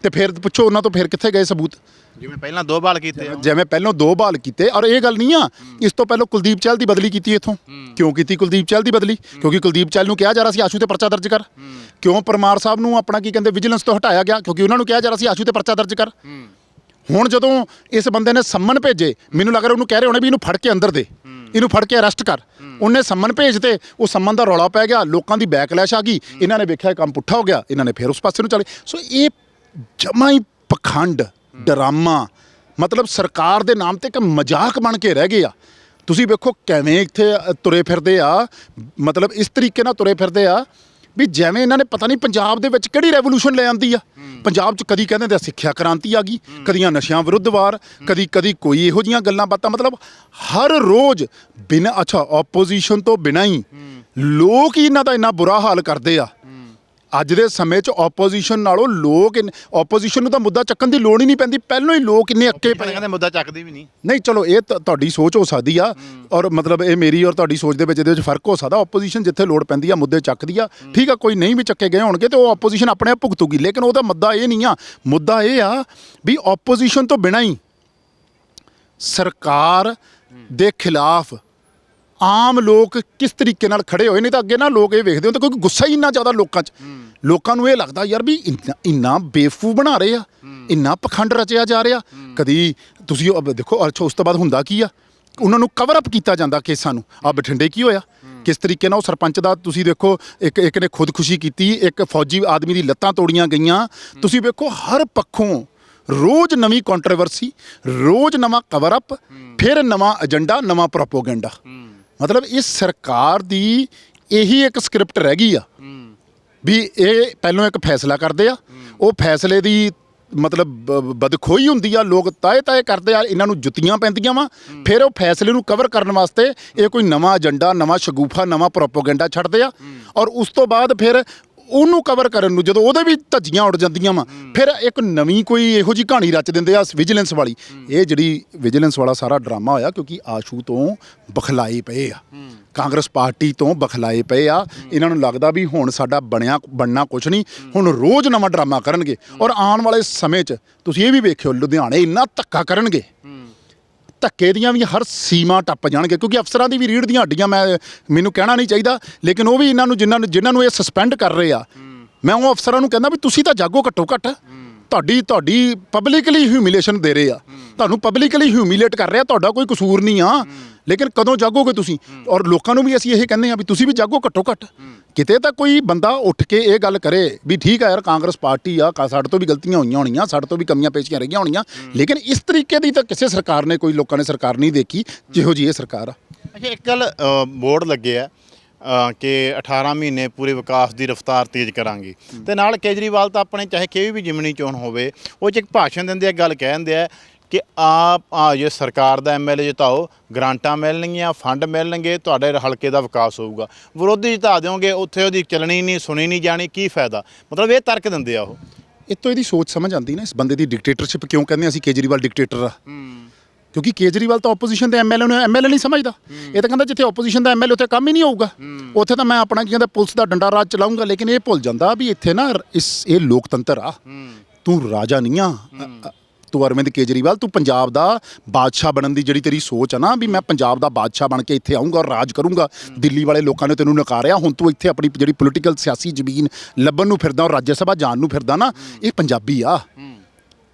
ਤੇ ਫਿਰ ਪੁੱਛੋ ਉਹਨਾਂ ਤੋਂ ਫਿਰ ਕਿੱਥੇ ਗਏ ਸਬੂਤ? ਜਿਵੇਂ ਪਹਿਲਾਂ ਦੋ ਬਾਲ ਕੀਤੇ ਆ। ਜਿਵੇਂ ਪਹਿਲਾਂ ਦੋ ਬਹਾਲ ਕੀਤੇ ਔਰ ਇਹ ਗੱਲ ਨਹੀਂ ਆ ਇਸ ਤੋਂ ਪਹਿਲਾਂ ਕੁਲਦੀਪ ਚਹਿਲ ਦੀ ਬਦਲੀ ਕੀਤੀ ਇਥੋਂ। ਕਿਉਂ ਕੀਤੀ ਕੁਲਦੀਪ ਚਹਿਲ ਦੀ ਬਦਲੀ? ਕਿਉਂਕਿ ਕੁਲਦੀਪ ਚਹਿਲ ਨੂੰ ਕਿਹਾ ਜਾ ਰਿਹਾ ਸੀ ਆਸ਼ੂ ਤੇ ਪਰਚਾ ਦਰਜ ਕਰ। ਕਿਉਂ ਪਰਮਾਰ ਸਾਹਿਬ ਨੂੰ ਆਪਣਾ ਕੀ ਕਹਿੰਦੇ ਵਿਜੀਲੈਂਸ ਤੋਂ ਹਟਾਇਆ ਗਿਆ? ਕਿਉਂਕਿ ਉਹਨਾਂ ਨੂੰ ਕਿਹਾ ਜਾ ਰਿਹਾ ਸੀ ਆਸ਼ੂ ਤੇ ਪਰਚਾ ਦਰਜ ਕਰ। ਹੁਣ ਜਦੋਂ ਇਸ ਬੰਦੇ ਨੇ ਸੰਮਨ ਭੇਜੇ ਮੈਨੂੰ ਲੱਗ ਰਿਹਾ ਉਹਨੂੰ ਕਹਿ ਰਹੇ ਹੋਣੇ ਵੀ ਇਹਨੂੰ ਫੜ ਕੇ ਅੰਦਰ ਦੇ। ਇਹਨੂੰ ਫੜ ਕੇ ਅਰੈਸਟ ਕਰ। ਉਹਨੇ ਸੰਮਨ ਭੇਜਤੇ ਉਹ ਸੰਮਨ ਦਾ ਰੌਲਾ ਪੈ ਗਿਆ ਲੋਕਾਂ ਦੀ ਬੈਕਲੈਸ਼ ਆ ਗਈ। ਇਹਨਾਂ ਨੇ ਵੇਖਿਆ ਇਹ ਕੰਮ ਪੁੱਠਾ ਹੋ ਗਿਆ ਇਹਨਾਂ ਨੇ ਫਿਰ ਉਸ ਪਾਸੇ ਨੂੰ ਚਲੇ। ਸੋ ਇਹ ਜਮਾ ਹੀ ਪਖੰਡ ਡਰਾਮਾ। ਮਤਲਬ ਸਰਕਾਰ ਦੇ ਨਾਮ ਤੇ ਇੱਕ ਮਜ਼ਾਕ ਬਣ ਕੇ ਰਹਿ ਗਏ ਆ। ਤੁਸੀਂ ਵੇਖੋ ਕਿਵੇਂ ਇੱਥੇ ਅ, ਤੁਰੇ ਫਿਰਦੇ ਆ। ਮਤਲਬ ਇਸ ਤਰੀਕੇ ਨਾਲ ਤੁਰੇ ਫਿਰਦੇ ਆ ਵੀ ਜਿਵੇਂ ਇਹਨਾਂ ਨੇ ਪਤਾ ਨਹੀਂ ਪੰਜਾਬ ਦੇ ਵਿੱਚ ਕਿਹੜੀ ਰੈਵੋਲੂਸ਼ਨ ਲੈ ਆਂਦੀ ਆ। ਪੰਜਾਬ 'ਚ ਕਦੀ ਕਹਿੰਦੇ ਨੇ ਸਿੱਖਿਆ ਕ੍ਰਾਂਤੀ ਆ ਗਈ ਕਦੀਆਂ ਨਸ਼ਿਆਂ ਵਿਰੁੱਧ ਵਾਰ ਕਦੀ ਕਦੀ ਕੋਈ ਇਹੋ ਜੀਆਂ ਗੱਲਾਂ ਬਾਤਾਂ। ਮਤਲਬ ਹਰ ਰੋਜ਼ ਬਿਨਾਂ ਅੱਛਾ ਆਪੋਜੀਸ਼ਨ ਤੋਂ ਬਿਨਾਂ ਹੀ। ਲੋਕ ਹੀ ਇਹਨਾਂ ਦਾ ਇੰਨਾ ਬੁਰਾ ਹਾਲ ਕਰਦੇ ਆ। ਅੱਜ ਦੇ ਸਮੇਂ 'ਚ ਆਪੋਜੀਸ਼ਨ ਨਾਲੋਂ ਲੋਕ ਆਪੋਜੀਸ਼ਨ ਨੂੰ ਤਾਂ ਮੁੱਦਾ ਚੱਕਣ ਦੀ ਲੋੜ ਹੀ ਨਹੀਂ ਪੈਂਦੀ ਪਹਿਲਾਂ ਹੀ ਲੋਕ ਇੰਨੇ ਅੱਕੇ ਪਏ। ਕਹਿੰਦੇ ਮੁੱਦਾ ਚੱਕਦੀ ਵੀ ਨਹੀਂ। ਨਹੀਂ ਚਲੋ ਇਹ ਤਾਂ ਤੁਹਾਡੀ ਸੋਚ ਹੋ ਸਕਦੀ ਆ ਔਰ ਮਤਲਬ ਇਹ ਮੇਰੀ ਔਰ ਤੁਹਾਡੀ ਸੋਚ ਦੇ ਵਿੱਚ ਇਹਦੇ ਵਿੱਚ ਫ਼ਰਕ ਹੋ ਸਕਦਾ ਆਪੋਜੀਸ਼ਨ ਜਿੱਥੇ ਲੋੜ ਪੈਂਦੀ ਆ ਮੁੱਦੇ ਚੱਕਦੀ ਆ ਠੀਕ ਆ ਕੋਈ ਨਹੀਂ ਵੀ ਚੱਕੇ ਗਏ ਹੋਣਗੇ ਤੇ ਉਹ ਆਪੋਜੀਸ਼ਨ ਆਪਣੇ ਆਪ ਭੁਗਤੂਗੀ ਲੇਕਿਨ ਉਹਦਾ ਮੁੱਦਾ ਇਹ ਨਹੀਂ ਆ ਮੁੱਦਾ ਇਹ ਆ ਵੀ ਆਪੋਜੀਸ਼ਨ ਤੋਂ ਬਿਨਾਂ ਹੀ ਸਰਕਾਰ ਦੇ ਖਿਲਾਫ ਆਮ ਲੋਕ ਕਿਸ ਤਰੀਕੇ ਨਾਲ ਖੜੇ ਹੋਏ ਨਹੀਂ ਤਾਂ ਅੱਗੇ ਨਾ ਲੋਕ ਇਹ ਵੇਖਦੇ ਹੁੰਦੇ ਕਿਉਂਕਿ ਗੁੱਸਾ ਹੀ ਇੰਨਾ ਜ਼ਿਆਦਾ ਲੋਕਾਂ 'ਚ। ਲੋਕਾਂ ਨੂੰ ਇਹ ਲੱਗਦਾ ਯਾਰ ਵੀ ਇੰਨਾ- ਇੰਨਾ ਬੇਵਕੂਫ ਬਣਾ ਰਹੇ ਆ ਇੰਨਾ ਪਖੰਡ ਰਚਿਆ ਜਾ ਰਿਹਾ। ਕਦੀ ਤੁਸੀਂ ਉਹ ਦੇਖੋ ਅੱਛਾ ਉਸ ਤੋਂ ਬਾਅਦ ਹੁੰਦਾ ਕੀ ਆ? ਉਹਨਾਂ ਨੂੰ ਕਵਰ ਅਪ ਕੀਤਾ ਜਾਂਦਾ ਕੇਸਾਂ ਨੂੰ। ਆ ਬਠਿੰਡੇ ਕੀ ਹੋਇਆ? ਕਿਸ ਤਰੀਕੇ ਨਾਲ ਉਹ ਸਰਪੰਚ ਦਾ ਤੁਸੀਂ ਦੇਖੋ ਇੱਕ ਇੱਕ ਨੇ ਖੁਦਕੁਸ਼ੀ ਕੀਤੀ ਇੱਕ ਫੌਜੀ ਆਦਮੀ ਦੀ ਲੱਤਾਂ ਤੋੜੀਆਂ ਗਈਆਂ। ਤੁਸੀਂ ਵੇਖੋ ਹਰ ਪੱਖੋਂ ਰੋਜ਼ ਨਵੀਂ ਕੰਟਰੋਵਰਸੀ ਰੋਜ਼ ਨਵਾਂ ਕਵਰ ਅਪ ਫਿਰ ਨਵਾਂ ਏਜੰਡਾ ਨਵਾਂ ਪ੍ਰੋਪੋਗੈਂਡਾ ਮਤਲਬ ਇਸ ਸਰਕਾਰ ਦੀ ਇਹੀ ਇੱਕ ਸਕ੍ਰਿਪਟ ਰਹਿ ਗਈ ਆ। ਵੀ ਇਹ ਪਹਿਲਾਂ ਇੱਕ ਫੈਸਲਾ ਕਰਦੇ ਆ। ਉਹ ਫੈਸਲੇ ਦੀ ਮਤਲਬ ਬ- ਬਦਖੋਈ ਹੁੰਦੀ ਆ। ਲੋਕ ਤਾਏ ਤਾਏ ਕਰਦੇ ਆ। ਇਹਨਾਂ ਨੂੰ ਜੁੱਤੀਆਂ ਪੈਂਦੀਆਂ ਵਾ। ਫਿਰ ਉਹ ਫੈਸਲੇ ਨੂੰ ਕਵਰ ਕਰਨ ਵਾਸਤੇ ਇਹ ਕੋਈ ਨਵਾਂ ਏਜੰਡਾ ਨਵਾਂ ਸ਼ਗੂਫਾ, ਨਵਾਂ ਪ੍ਰੋਪੋਗੈਂਡਾ ਛੱਡਦੇ ਆ। ਔਰ ਉਸ ਤੋਂ ਬਾਅਦ ਫਿਰ ਉਹਨੂੰ ਕਵਰ ਕਰਨ ਨੂੰ ਜਦੋਂ ਉਹਦੇ ਵੀ ਧੱਜੀਆਂ ਉੱਡ ਜਾਂਦੀਆਂ ਵਾ ਫਿਰ ਇੱਕ ਨਵੀਂ ਕੋਈ ਇਹੋ ਜੀ ਕਹਾਣੀ ਰਚ ਦਿੰਦੇ ਆ ਵਿਜੀਲੈਂਸ ਵਾਲੀ। ਇਹ ਜਿਹੜੀ ਵਿਜੀਲੈਂਸ ਵਾਲਾ ਸਾਰਾ ਡਰਾਮਾ ਹੋਇਆ ਕਿਉਂਕਿ ਆਸ਼ੂ ਤੋਂ ਬਖਲਾਏ ਪਏ ਆ। ਕਾਂਗਰਸ ਪਾਰਟੀ ਤੋਂ ਬਖਲਾਏ ਪਏ ਆ। ਇਹਨਾਂ ਨੂੰ ਲੱਗਦਾ ਵੀ ਹੁਣ ਸਾਡਾ ਬਣਿਆ ਬਣਨਾ ਕੁਝ ਨਹੀਂ। ਹੁਣ ਰੋਜ਼ ਨਵਾਂ ਡਰਾਮਾ ਕਰਨਗੇ। ਔਰ ਆਉਣ ਵਾਲੇ ਸਮੇਂ 'ਚ ਤੁਸੀਂ ਇਹ ਵੀ ਵੇਖਿਓ ਲੁਧਿਆਣੇ ਇੰਨਾ ਧੱਕਾ ਕਰਨਗੇ। ਧੱਕੇ ਦੀਆਂ ਵੀ ਹਰ ਸੀਮਾ ਟੱਪ ਜਾਣਗੇ ਕਿਉਂਕਿ ਅਫਸਰਾਂ ਦੀ ਵੀ ਰੀੜ ਦੀਆਂ ਹੱਡੀਆਂ ਮੈਂ ਮੈਨੂੰ ਕਹਿਣਾ ਨਹੀਂ ਚਾਹੀਦਾ ਲੇਕਿਨ ਉਹ ਵੀ ਇਹਨਾਂ ਨੂੰ ਜਿਨ੍ਹਾਂ ਨੂੰ ਜਿਨ੍ਹਾਂ ਨੂੰ ਇਹ ਸਸਪੈਂਡ ਕਰ ਰਹੇ ਆ ਮੈਂ ਉਹ ਅਫਸਰਾਂ ਨੂੰ ਕਹਿੰਦਾ ਵੀ ਤੁਸੀਂ ਤਾਂ ਜਾਗੋ ਘੱਟੋ ਘੱਟ ਤੁਹਾਡੀ ਤੁਹਾਡੀ ਪਬਲਿਕਲੀ ਹਿਊਮਿਲੇਸ਼ਨ ਦੇ ਰਹੇ ਆ। ਤੁਹਾਨੂੰ ਪਬਲਿਕਲੀ ਹਿਊਮਿਲੇਟ ਕਰ ਰਿਹਾ ਤੁਹਾਡਾ ਕੋਈ ਕਸੂਰ ਨਹੀਂ ਆ। ਲੇਕਿਨ ਕਦੋਂ ਜਾਗੋਗੇ ਤੁਸੀਂ? ਔਰ ਲੋਕਾਂ ਨੂੰ ਵੀ ਅਸੀਂ ਇਹ ਕਹਿੰਦੇ ਆ ਵੀ ਤੁਸੀਂ ਵੀ ਜਾਗੋ ਘੱਟੋ ਘੱਟ। ਕਿਤੇ ਤਾਂ ਕੋਈ ਬੰਦਾ ਉੱਠ ਕੇ ਇਹ ਗੱਲ ਕਰੇ ਵੀ ਠੀਕ ਆ ਯਾਰ ਕਾਂਗਰਸ ਪਾਰਟੀ ਆ ਕਾ ਸਾਡੇ ਤੋਂ ਵੀ ਗਲਤੀਆਂ ਹੋਈਆਂ ਹੋਣੀਆਂ ਸਾਡੇ ਤੋਂ ਵੀ ਕਮੀਆਂ ਪੇਸ਼ੀਆਂ ਰਹੀਆਂ ਹੋਣੀਆਂ। ਲੇਕਿਨ ਇਸ ਤਰੀਕੇ ਦੀ ਤਾਂ ਕਿਸੇ ਸਰਕਾਰ ਨੇ ਕੋਈ ਲੋਕਾਂ ਨੇ ਸਰਕਾਰ ਨਹੀਂ ਦੇਖੀ ਜਿਹੋ ਜੀ ਇਹ ਸਰਕਾਰ ਆ। ਅੱਛਾ ਇੱਕ ਗੱਲ ਬੋਰਡ ਲੱਗੇ ਆ ਕਿ 18 ਮਹੀਨੇ ਪੂਰੇ ਵਿਕਾਸ ਦੀ ਰਫ਼ਤਾਰ ਤੇਜ਼ ਕਰਾਂਗੇ। ਤੇ ਨਾਲ ਕੇਜਰੀਵਾਲ ਤਾਂ ਆਪਣੇ ਚਾਹੇ ਕਿਹੜੀ ਵੀ ਜਿਮਣੀ ਚੋਣ ਹੋਵੇ ਉਹ ਚ ਇੱਕ ਭਾਸ਼ਣ ਦਿੰਦੇ ਆ ਗੱਲ ਕਹਿੰਦੇ ਆ ਕਿ ਆਪ ਆ ਜੇ ਸਰਕਾਰ ਦਾ ਐਮਐਲਏ ਜਿਤਾਓ ਗ੍ਰਾਂਟਾਂ ਮਿਲਣਗੀਆਂ ਫੰਡ ਮਿਲਣਗੇ ਤੁਹਾਡੇ ਹਲਕੇ ਦਾ ਵਿਕਾਸ ਹੋਊਗਾ। ਵਿਰੋਧੀ ਜਿਤਾ ਦਿਓਗੇ ਉੱਥੇ ਉਹਦੀ ਚੱਲਣੀ ਨਹੀਂ ਸੁਣੀ ਨਹੀਂ ਜਾਣੀ ਕੀ ਫਾਇਦਾ? ਮਤਲਬ ਇਹ ਤਰਕ ਦਿੰਦੇ ਆ ਉਹ। ਇਤੋਂ ਇਹਦੀ ਸੋਚ ਸਮਝ ਆਉਂਦੀ ਨਾ ਇਸ ਬੰਦੇ ਦੀ ਡਿਕਟੇਟਰਸ਼ਿਪ ਕਿਉਂ ਕਹਿੰਦੇ ਅਸੀਂ ਕੇਜਰੀਵਾਲ ਡਿਕਟੇਟਰ ਆ। ਕਿਉਂਕਿ ਕੇਜਰੀਵਾਲ ਤਾਂ ਆਪੋਜੀਸ਼ਨ ਦੇ ਐਮਐਲਏ ਨੂੰ ਐਮਐਲਏ ਨਹੀਂ ਸਮਝਦਾ। ਇਹ ਤਾਂ ਕਹਿੰਦਾ ਜਿੱਥੇ ਆਪੋਜੀਸ਼ਨ ਦਾ ਐਮਐਲਏ ਉੱਥੇ ਕੰਮ ਹੀ ਨਹੀਂ ਹੋਊਗਾ। ਉੱਥੇ ਤਾਂ ਮੈਂ ਆਪਣਾ ਕੀ ਕਹਿੰਦਾ ਪੁਲਿਸ ਦਾ ਡੰਡਾ ਰਾਜ ਚਲਾਉਂਗਾ ਲੇਕਿਨ ਇਹ ਭੁੱਲ ਜਾਂਦਾ ਵੀ ਇੱਥੇ ਨਾ ਇਸ ਇਹ ਲੋਕਤੰਤਰ ਆ। ਤੂੰ ਰਾਜਾ ਨਹੀਂ ਆ। ਤੂੰ ਅਰਵਿੰਦ ਕੇਜਰੀਵਾਲ, ਤੂੰ ਪੰਜਾਬ ਦਾ ਬਾਦਸ਼ਾਹ ਬਣਨ ਦੀ ਜਿਹੜੀ ਤੇਰੀ ਸੋਚ ਆ ਨਾ ਵੀ ਮੈਂ ਪੰਜਾਬ ਦਾ ਬਾਦਸ਼ਾਹ ਬਣ ਕੇ ਇੱਥੇ ਆਉਂਗਾ ਔਰ ਰਾਜ ਕਰੂੰਗਾ, ਦਿੱਲੀ ਵਾਲੇ ਲੋਕਾਂ ਨੇ ਤੈਨੂੰ ਨਕਾਰਿਆ, ਹੁਣ ਤੂੰ ਇੱਥੇ ਆਪਣੀ ਜਿਹੜੀ ਪੋਲੀਟੀਕਲ ਸਿਆਸੀ ਜ਼ਮੀਨ ਲੱਭਣ ਨੂੰ ਫਿਰਦਾ ਔਰ ਰਾਜ ਸਭਾ ਜਾਣ ਨੂੰ ਫਿਰਦਾ ਨਾ, ਇਹ ਪੰਜਾਬੀ ਆ।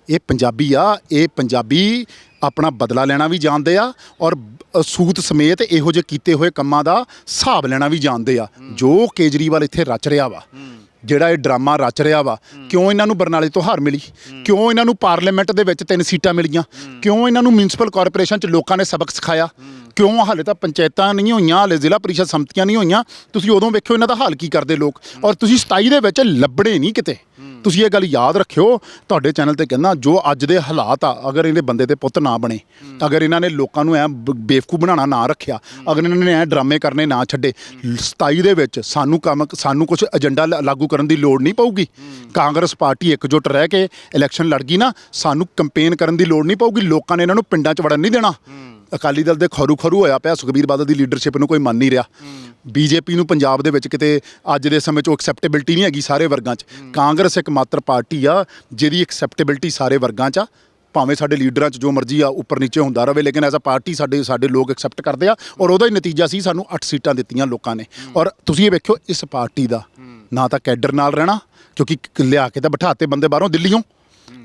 ਇਹ ਪੰਜਾਬੀ ਆ, ਇਹ ਪੰਜਾਬੀ ਆਪਣਾ ਬਦਲਾ ਲੈਣਾ ਵੀ ਜਾਣਦੇ ਆ ਔਰ ਸੂਤ ਸਮੇਤ ਇਹੋ ਜਿਹੇ ਕੀਤੇ ਹੋਏ ਕੰਮਾਂ ਦਾ ਹਿਸਾਬ ਲੈਣਾ ਵੀ ਜਾਣਦੇ ਆ, ਜੋ ਕੇਜਰੀਵਾਲ ਇੱਥੇ ਰਚ ਰਿਹਾ ਵਾ, ਜਿਹੜਾ ਇਹ ਡਰਾਮਾ ਰਚ ਰਿਹਾ ਵਾ, ਕਿਉਂ ਇਹਨਾਂ ਨੂੰ ਬਰਨਾਲੇ ਤੋਂ ਹਾਰ ਮਿਲੀ? ਕਿਉਂ ਇਹਨਾਂ ਨੂੰ ਪਾਰਲੀਮੈਂਟ ਦੇ ਵਿੱਚ ਤਿੰਨ ਸੀਟਾਂ ਮਿਲੀਆਂ? ਕਿਉਂ ਇਹਨਾਂ ਨੂੰ ਮਿਊਨਿਸਪਲ ਕਾਰਪੋਰੇਸ਼ਨ ਚ ਲੋਕਾਂ ਨੇ ਸਬਕ ਸਿਖਾਇਆ? ਕਿਉਂ ਹਾਲੇ ਤਾਂ ਪੰਚਾਇਤਾਂ ਨਹੀਂ ਹੋਈਆਂ, ਹਾਲੇ ਜ਼ਿਲ੍ਹਾ ਪਰਿਸ਼ਦ ਸੰਮਤੀਆਂ ਨਹੀਂ ਹੋਈਆਂ? ਤੁਸੀਂ ਉਦੋਂ ਵੇਖਿਓ ਇਹਨਾਂ ਦਾ ਹਾਲ ਕੀ ਕਰਦੇ ਲੋਕ? ਔਰ ਤੁਸੀਂ 27 ਦੇ ਵਿੱਚ ਲੱਭੜੇ ਨਹੀਂ ਕਿਤੇ। ਤੁਸੀਂ ਇਹ ਗੱਲ ਯਾਦ ਰੱਖਿਓ, ਤੁਹਾਡੇ ਚੈਨਲ ਤੇ ਕਹਿੰਦਾ, ਜੋ ਅੱਜ ਦੇ ਹਾਲਾਤ ਆ, ਅਗਰ ਇਹਦੇ ਬੰਦੇ ਦੇ ਪੁੱਤ ਨਾ ਬਣੇ, ਅਗਰ ਇਹਨਾਂ ਨੇ ਲੋਕਾਂ ਨੂੰ ਐ ਬੇਵਕੂ ਬਣਾਉਣਾ ਨਾ ਰੱਖਿਆ, ਅਗਰ ਇਹਨਾਂ ਨੇ ਐ ਡਰਾਮੇ ਕਰਨੇ ਨਾ ਛੱਡੇ 27 ਦੇ ਵਿੱਚ ਸਾਨੂੰ ਕੰਮ, ਸਾਨੂੰ ਕੁਝ ਏਜੰਡਾ ਲ- ਲਾਗੂ ਕਰਨ ਦੀ ਲੋੜ ਨਹੀਂ ਪਊਗੀ। ਕਾਂਗਰਸ ਪਾਰਟੀ ਇਕਜੁੱਟ ਰਹਿ ਕੇ ਇਲੈਕਸ਼ਨ ਲੜ ਗਈ ਨਾ, ਸਾਨੂੰ ਕੰਪੇਨ ਕਰਨ ਦੀ ਲੋੜ ਨਹੀਂ ਪਊਗੀ, ਲੋਕਾਂ ਨੇ ਇਹਨਾਂ ਨੂੰ ਪਿੰਡਾਂ 'ਚ ਵੜਨ ਨਹੀਂ ਦੇਣਾ। ਅਕਾਲੀ ਦਲ ਦੇ ਖਰੂ ਖਰੂ ਹੋਇਆ ਪਿਆ ਸੁਖਬੀਰ ਬਾਦਲ ਦੀ ਲੀਡਰਸ਼ਿਪ ਨੂੰ ਕੋਈ ਮੰਨ ਨਹੀਂ ਰਿਹਾ। ਬੀਜੇਪੀ ਨੂੰ ਪੰਜਾਬ ਦੇ ਵਿੱਚ ਕਿਤੇ ਅੱਜ ਦੇ ਸਮੇਂ 'ਚ ਐਕਸੈਪਟੇਬਿਲਟੀ ਨਹੀਂ ਹੈਗੀ ਸਾਰੇ ਵਰਗਾਂ 'ਚ। ਕਾਂਗਰਸ ਇੱਕ ਮਾਤਰ ਪਾਰਟੀ ਆ ਜਿਹਦੀ ਐਕਸੈਪਟੇਬਿਲਟੀ ਸਾਰੇ ਵਰਗਾਂ 'ਚ ਆ। ਭਾਵੇਂ ਸਾਡੇ ਲੀਡਰਾਂ 'ਚ ਜੋ ਮਰਜ਼ੀ ਆ ਉੱਪਰ ਨੀਚੇ ਹੁੰਦਾ ਰਵੇ ਲੇਕਿਨ ਐਜ਼ ਅ ਪਾਰਟੀ ਸਾਡੇ ਸਾਡੇ ਲੋਕ ਐਕਸੈਪਟ ਕਰਦੇ ਆ ਔਰ ਉਹਦਾ ਹੀ ਨਤੀਜਾ ਸੀ ਸਾਨੂੰ 8 ਸੀਟਾਂ ਦਿੱਤੀਆਂ ਲੋਕਾਂ ਨੇ। ਔਰ ਤੁਸੀਂ ਇਹ ਵੇਖਿਓ ਇਸ ਪਾਰਟੀ ਦਾ ਨਾ ਤਾਂ ਕੈਡਰ ਨਾਲ ਰਹਿਣਾ ਕਿਉਂਕਿ ਲਿਆ ਕੇ ਤਾਂ ਬਿਠਾਤੇ ਬੰਦੇ ਬਾਹਰੋਂ ਦਿੱਲੀੋਂ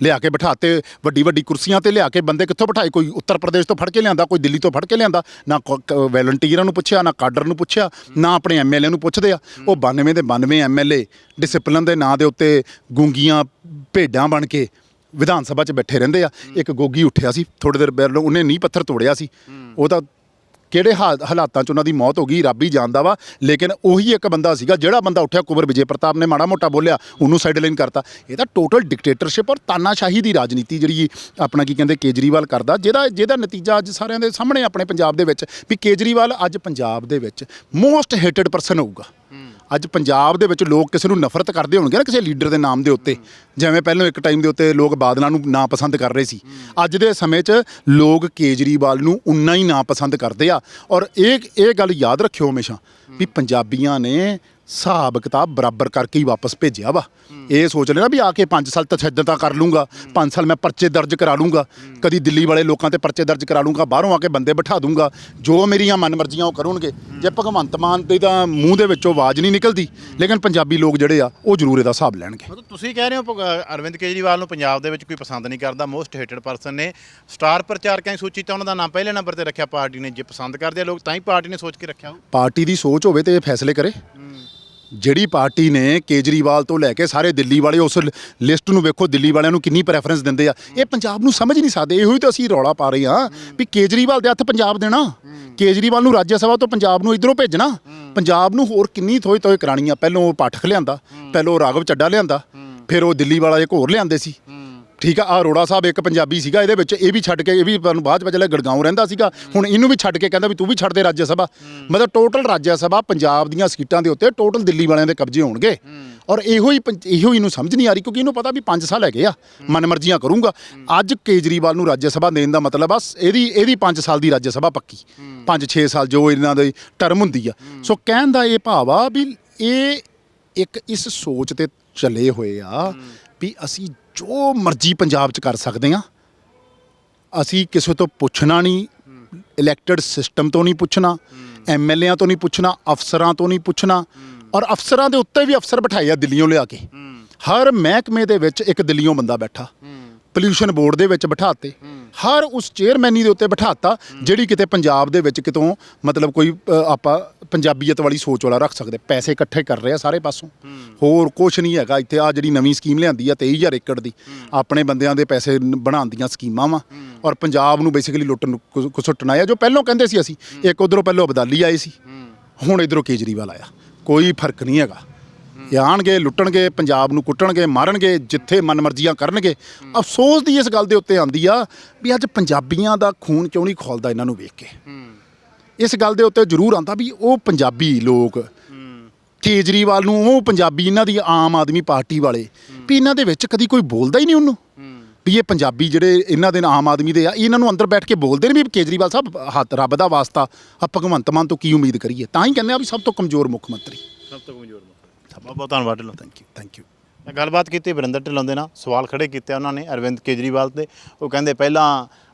ਲਿਆ ਕੇ ਬਿਠਾਤੇ ਵੱਡੀ ਵੱਡੀ ਕੁਰਸੀਆਂ ਤੇ ਲਿਆ ਕੇ ਬੰਦੇ ਕਿੱਥੋਂ ਬਿਠਾਏ? ਕੋਈ ਉੱਤਰ ਪ੍ਰਦੇਸ਼ ਤੋਂ ਫੜ ਕੇ ਲਿਆਂਦਾ ਕੋਈ ਦਿੱਲੀ ਤੋਂ ਫੜ ਕੇ ਲਿਆਂਦਾ? ਨਾ ਵੈਲੰਟੀਅਰਾਂ ਨੂੰ ਪੁੱਛਿਆ ਨਾ ਕਾਡਰ ਨੂੰ ਪੁੱਛਿਆ ਨਾ ਆਪਣੇ ਐਮਐਲਏ ਨੂੰ ਪੁੱਛਦੇ ਆ। ਉਹ 92 ਦੇ 92 ਐਮਐਲਏ ਡਿਸਪਲਿਨ ਦੇ ਨਾਂ ਦੇ ਉੱਤੇ ਗੁੰਗੀਆਂ ਭੇਡਾਂ ਬਣ ਕੇ ਵਿਧਾਨ ਸਭਾ 'ਚ ਬੈਠੇ ਰਹਿੰਦੇ ਆ। ਇੱਕ ਗੋਗੀ ਉੱਠਿਆ ਸੀ ਥੋੜੇ ਦੇਰ ਪਹਿਲਾਂ ਉਹਨੇ ਨੀਂਹ ਪੱਥਰ ਤੋੜਿਆ ਸੀ। ਉਹ ਤਾਂ ਕਿਹੜੇ ਹਾਲ ਹਾਲਾਤਾਂ 'ਚ ਉਹਨਾਂ ਦੀ ਮੌਤ ਹੋ ਗਈ, ਰੱਬ ਹੀ ਜਾਣਦਾ ਵਾ। ਲੇਕਿਨ ਉਹੀ ਇੱਕ ਬੰਦਾ ਸੀਗਾ ਜਿਹੜਾ ਬੰਦਾ ਉੱਠਿਆ ਕੁਬਰ ਵਿਜੇ ਪ੍ਰਤਾਪ ਨੇ ਮਾੜਾ ਮੋਟਾ ਬੋਲਿਆ, ਉਹਨੂੰ ਸਾਈਡਲਾਈਨ ਕਰਤਾ। ਇਹ ਤਾਂ ਟੋਟਲ ਡਿਕਟੇਟਰਸ਼ਿਪ ਔਰ ਤਾਨਾਸ਼ਾਹੀ ਦੀ ਰਾਜਨੀਤੀ ਜਿਹੜੀ ਆਪਣਾ ਕੀ ਕਹਿੰਦੇ ਕੇਜਰੀਵਾਲ ਕਰਦਾ, ਜਿਹਦਾ ਜਿਹਦਾ ਨਤੀਜਾ ਅੱਜ ਸਾਰਿਆਂ ਦੇ ਸਾਹਮਣੇ ਆਪਣੇ ਪੰਜਾਬ ਦੇ ਵਿੱਚ ਵੀ ਕੇਜਰੀਵਾਲ ਅੱਜ ਪੰਜਾਬ ਦੇ ਵਿੱਚ ਮੋਸਟ ਹੇਟਡ ਪਰਸਨ ਹੋਊਗਾ। ਅੱਜ ਪੰਜਾਬ ਦੇ ਵਿੱਚ ਲੋਕ ਕਿਸੇ ਨੂੰ ਨਫ਼ਰਤ ਕਰਦੇ ਹੋਣਗੇ ਨਾ ਕਿਸੇ ਲੀਡਰ ਦੇ ਨਾਮ ਦੇ ਉੱਤੇ। ਜਿਵੇਂ ਪਹਿਲਾਂ ਇੱਕ ਟਾਈਮ ਦੇ ਉੱਤੇ ਲੋਕ ਬਾਦਲਾਂ ਨੂੰ ਨਾ ਪਸੰਦ ਕਰ ਰਹੇ ਸੀ। ਅੱਜ ਦੇ ਸਮੇਂ 'ਚ ਲੋਕ ਕੇਜਰੀਵਾਲ ਨੂੰ ਉਨਾ ਹੀ ਨਾ ਪਸੰਦ ਕਰਦੇ ਆ। ਔਰ ਇਹ ਇਹ ਗੱਲ ਯਾਦ ਰੱਖਿਓ ਹਮੇਸ਼ਾ ਵੀ ਪੰਜਾਬੀਆਂ ਨੇ ਹਿਸਾਬ ਕਿਤਾਬ ਬਰਾਬਰ ਕਰਕੇ ਹੀ ਵਾਪਸ ਭੇਜਿਆ ਵਾ। ਇਹ ਸੋਚ ਲੈਣਾ ਵੀ ਆ ਕੇ 5 ਸਾਲ ਤਸ਼ੱਦਦਾਂ ਕਰ ਲੂੰਗਾ 5 ਸਾਲ ਮੈਂ ਪਰਚੇ ਦਰਜ ਕਰਾ ਲੂੰਗਾ ਕਦੀ ਦਿੱਲੀ ਵਾਲੇ ਲੋਕਾਂ ਤੇ ਪਰਚੇ ਦਰਜ ਕਰਾ ਲੂੰਗਾ ਬਾਹਰੋਂ ਆ ਕੇ ਬੰਦੇ ਬਿਠਾ ਦੂੰਗਾ ਜੋ ਮੇਰੀਆਂ ਮਨਮਰਜ਼ੀਆਂ ਉਹ ਕਰਨਗੇ। ਜੇ ਭਗਵੰਤ ਮਾਨ ਦੇ ਤਾਂ ਮੂੰਹ ਦੇ ਵਿੱਚੋਂ ਆਵਾਜ਼ ਨਹੀਂ ਨਿਕਲਦੀ ਲੇਕਿਨ ਪੰਜਾਬੀ ਲੋਕ ਜਿਹੜੇ ਆ ਉਹ ਜ਼ਰੂਰ ਇਹਦਾ ਹਿਸਾਬ ਲੈਣਗੇ। ਮਤਲਬ ਤੁਸੀਂ ਕਹਿ ਰਹੇ ਹੋ ਭਗ- ਅਰਵਿੰਦ ਕੇਜਰੀਵਾਲ ਨੂੰ ਪੰਜਾਬ ਦੇ ਵਿੱਚ ਕੋਈ ਪਸੰਦ ਨਹੀਂ ਕਰਦਾ ਮੋਸਟ ਹੇਟਡ ਪਰਸਨ ਨੇ। ਸਟਾਰ ਪ੍ਰਚਾਰਕਾਂ ਦੀ ਸੂਚੀ ਤਾਂ ਉਹਨਾਂ ਦਾ ਨਾਮ ਪਹਿਲੇ ਨੰਬਰ ਤੇ ਰੱਖਿਆ ਪਾਰਟੀ ਨੇ ਜੇ ਪਸੰਦ ਕਰਦੇ ਆ ਲੋਕ ਤਾਂ ਹੀ ਪਾਰਟੀ ਨੇ ਸੋਚ ਕੇ ਰੱਖਿਆ। ਪਾਰਟੀ ਦੀ ਸੋਚ ਹੋਵੇ ਤੇ ਇਹ ਫੈਸਲੇ ਕਰੇ। ਜਿਹੜੀ ਪਾਰਟੀ ਨੇ ਕੇਜਰੀਵਾਲ ਤੋਂ ਲੈ ਕੇ ਸਾਰੇ ਦਿੱਲੀ ਵਾਲੇ ਉਸ ਲਿਸਟ ਨੂੰ ਵੇਖੋ, ਦਿੱਲੀ ਵਾਲਿਆਂ ਨੂੰ ਕਿੰਨੀ ਪ੍ਰੈਫਰੈਂਸ ਦਿੰਦੇ ਆ। ਇਹ ਪੰਜਾਬ ਨੂੰ ਸਮਝ ਨਹੀਂ ਸਕਦੇ। ਇਹੋ ਹੀ ਤਾਂ ਅਸੀਂ ਰੌਲਾ ਪਾ ਰਹੇ ਹਾਂ ਵੀ ਕੇਜਰੀਵਾਲ ਦੇ ਹੱਥ ਪੰਜਾਬ ਦੇਣਾ। ਕੇਜਰੀਵਾਲ ਨੂੰ ਰਾਜ ਸਭਾ ਤੋਂ ਪੰਜਾਬ ਨੂੰ ਇਧਰੋਂ ਭੇਜਣਾ। ਪੰਜਾਬ ਨੂੰ ਹੋਰ ਕਿੰਨੀ ਥੋਈ ਤੋਏ ਕਰਾਣੀ ਆ। ਪਹਿਲੋਂ ਉਹ ਪਾਠਕ ਲਿਆਂਦਾ, ਪਹਿਲੋਂ ਉਹ ਰਾਘਵ ਚੱਡਾ ਲਿਆਂਦਾ, ਫਿਰ ਉਹ ਦਿੱਲੀ ਵਾਲਾ ਇੱਕ ਹੋਰ ਲਿਆਂਦੇ ਸੀ। ਠੀਕ ਆ ਆ ਅਰੋੜਾ ਸਾਹਿਬ ਇੱਕ ਪੰਜਾਬੀ ਸੀਗਾ, ਇਹਦੇ ਵਿੱਚ ਇਹ ਵੀ ਛੱਡ ਕੇ, ਇਹ ਵੀ ਤੁਹਾਨੂੰ ਬਾਅਦ ਵਿੱਚ ਜਿਹੜਾ ਗੜਗਾਉਂ ਰਹਿੰਦਾ ਸੀਗਾ, ਹੁਣ ਇਹਨੂੰ ਵੀ ਛੱਡ ਕੇ ਕਹਿੰਦਾ ਵੀ ਤੂੰ ਵੀ ਛੱਡ ਦੇ ਰਾਜ ਸਭਾ। ਮਤਲਬ ਟੋਟਲ ਰਾਜ ਸਭਾ ਪੰਜਾਬ ਦੀਆਂ ਸੀਟਾਂ ਦੇ ਉੱਤੇ ਟੋਟਲ ਦਿੱਲੀ ਵਾਲਿਆਂ ਦੇ ਕਬਜ਼ੇ ਹੋਣਗੇ। ਔਰ ਇਹੋ ਹੀ ਪੰਜ- ਇਹੋ ਹੀ ਨੂੰ ਸਮਝ ਨਹੀਂ ਆ ਰਹੀ ਕਿਉਂਕਿ ਇਹਨੂੰ ਪਤਾ ਵੀ 5 ਸਾਲ ਹੈਗੇ ਆ ਮਨਮਰਜ਼ੀਆਂ ਕਰੂੰਗਾ। ਅੱਜ ਕੇਜਰੀਵਾਲ ਨੂੰ ਰਾਜ ਸਭਾ ਦੇਣ ਦਾ ਮਤਲਬ ਬਸ ਇਹਦੀ ਇਹਦੀ 5 ਸਾਲ ਦੀ ਰਾਜ ਸਭਾ ਪੱਕੀ। 5-6 ਸਾਲ ਜੋ ਇਹਨਾਂ ਦੀ ਟਰਮ ਹੁੰਦੀ ਆ। ਸੋ ਕਹਿਣ ਦਾ ਇਹ ਭਾਵ ਆ ਵੀ ਇਹ ਇੱਕ ਇਸ ਸੋਚ ਤੇ ਚੱਲੇ ਹੋਏ ਆ ਵੀ ਅਸੀਂ ਜੋ ਮਰਜ਼ੀ ਪੰਜਾਬ 'ਚ ਕਰ ਸਕਦੇ ਆ ਅਸੀਂ ਕਿਸੇ ਤੋਂ ਪੁੱਛਣਾ ਨਹੀਂ। ਇਲੈਕਟਡ ਸਿਸਟਮ ਤੋਂ ਨਹੀਂ ਪੁੱਛਣਾ। ਐਮਐਲਏਆਂ ਤੋਂ ਨਹੀਂ ਪੁੱਛਣਾ। ਅਫਸਰਾਂ ਤੋਂ ਨਹੀਂ ਪੁੱਛਣਾ। ਔਰ ਅਫਸਰਾਂ ਦੇ ਉੱਤੇ ਵੀ ਅਫਸਰ ਬਿਠਾਏ ਆ ਦਿੱਲੀੋਂ ਲਿਆ ਕੇ। ਹਰ ਮਹਿਕਮੇ ਦੇ ਵਿੱਚ ਇੱਕ ਦਿੱਲੀੋਂ ਬੰਦਾ ਬੈਠਾ। ਪੋਲਿਊਸ਼ਨ ਬੋਰਡ ਦੇ ਵਿੱਚ ਬਿਠਾਤੇ। ਹਰ ਉਸ ਚੇਅਰਮੈਨੀ ਦੇ ਉੱਤੇ ਬਿਠਾਤਾ। ਜਿਹੜੀ ਕਿਤੇ ਪੰਜਾਬ ਦੇ ਵਿੱਚ ਕਿਤੋਂ ਮਤਲਬ ਕੋਈ ਆਪਾਂ ਪੰਜਾਬੀਅਤ ਵਾਲੀ ਸੋਚ ਵਾਲਾ ਰੱਖ ਸਕਦੇ, ਪੈਸੇ ਇਕੱਠੇ ਕਰ ਰਹੇ ਆ ਸਾਰੇ ਪਾਸੋਂ। ਹੋਰ ਕੁਝ ਨਹੀਂ ਹੈਗਾ, ਇੱਥੇ ਆ ਜਿਹੜੀ ਨਵੀਂ ਸਕੀਮ ਲਿਆਂਦੀ ਆ 23000 ਏਕੜ ਦੀ, ਆਪਣੇ ਬੰਦਿਆਂ ਦੇ ਪੈਸੇ ਨ- ਬਣਾਉਣ ਦੀਆਂ ਸਕੀਮਾਂ ਵਾ। ਔਰ ਪੰਜਾਬ ਨੂੰ ਬੇਸਿਕਲੀ ਲੁੱਟਣ ਨੂੰ ਆ, ਜੋ ਪਹਿਲਾਂ ਕਹਿੰਦੇ ਸੀ ਅਸੀਂ, ਇੱਕ ਉਧਰੋਂ ਪਹਿਲਾਂ ਅਬਦਾਲੀ ਆਏ ਸੀ, ਹੁਣ ਇਧਰੋਂ ਕੇਜਰੀਵਾਲ ਆਇਆ। ਕੋਈ ਫ਼ਰਕ ਨਹੀਂ ਹੈਗਾ। ਇਹ ਆਣਗੇ, ਲੁੱਟਣਗੇ, ਪੰਜਾਬ ਨੂੰ ਕੁੱਟਣਗੇ, ਮਾਰਨਗੇ, ਜਿੱਥੇ ਮਨਮਰਜ਼ੀਆਂ ਕਰਨਗੇ। ਅਫਸੋਸ ਦੀ ਇਸ ਗੱਲ ਦੇ ਉੱਤੇ ਆਂਦੀ ਆ ਵੀ ਅੱਜ ਪੰਜਾਬੀਆਂ ਦਾ ਖੂਨ ਕਿਉਂ ਨਹੀਂ ਖੋਲਦਾ ਇਹਨਾਂ ਨੂੰ ਵੇਖ ਕੇ? ਇਸ ਗੱਲ ਦੇ ਉੱਤੇ ਜ਼ਰੂਰ ਆਂਦਾ ਵੀ ਉਹ ਪੰਜਾਬੀ ਲੋਕ ਕੇਜਰੀਵਾਲ ਨੂੰ ਉਹ ਪੰਜਾਬੀ ਇਹਨਾਂ ਦੀ ਆਮ ਆਦਮੀ ਪਾਰਟੀ ਵਾਲੇ ਵੀ ਇਹਨਾਂ ਦੇ ਵਿੱਚ ਕਦੀ ਕੋਈ ਬੋਲਦਾ ਹੀ ਨਹੀਂ ਉਹਨੂੰ। ਵੀ ਇਹ ਪੰਜਾਬੀ ਜਿਹੜੇ ਇਹਨਾਂ ਦੇ ਆਮ ਆਦਮੀ ਦੇ ਆ ਇਹਨਾਂ ਨੂੰ ਅੰਦਰ ਬੈਠ ਕੇ ਬੋਲਦੇ ਨੇ ਵੀ ਕੇਜਰੀਵਾਲ ਸਾਹਿਬ ਹੱਥ ਰੱਬ ਦਾ ਵਾਸਤਾ ਆ ਭਗਵੰਤ ਮਾਨ ਤੋਂ ਕੀ ਉਮੀਦ ਕਰੀਏ? ਤਾਂ ਹੀ ਕਹਿੰਦੇ ਆ ਵੀ ਸਭ ਤੋਂ ਕਮਜ਼ੋਰ ਮੁੱਖ ਮੰਤਰੀ। ਸਭ ਤੋਂ ਕਮਜ਼ੋਰ ਬਹੁਤ ਬਹੁਤ ਧੰਨਵਾਦ Dhillon. Thank you thank you ਮੈਂ ਗੱਲਬਾਤ ਕੀਤੀ ਵਰਿੰਦਰ ਢਿੱਲੋਂ ਦੇ ਨਾਲ ਸਵਾਲ ਖੜੇ ਕੀਤੇ ਉਹਨਾਂ ਨੇ ਅਰਵਿੰਦ ਕੇਜਰੀਵਾਲ ਤੇ ਉਹ ਕਹਿੰਦੇ ਪਹਿਲਾਂ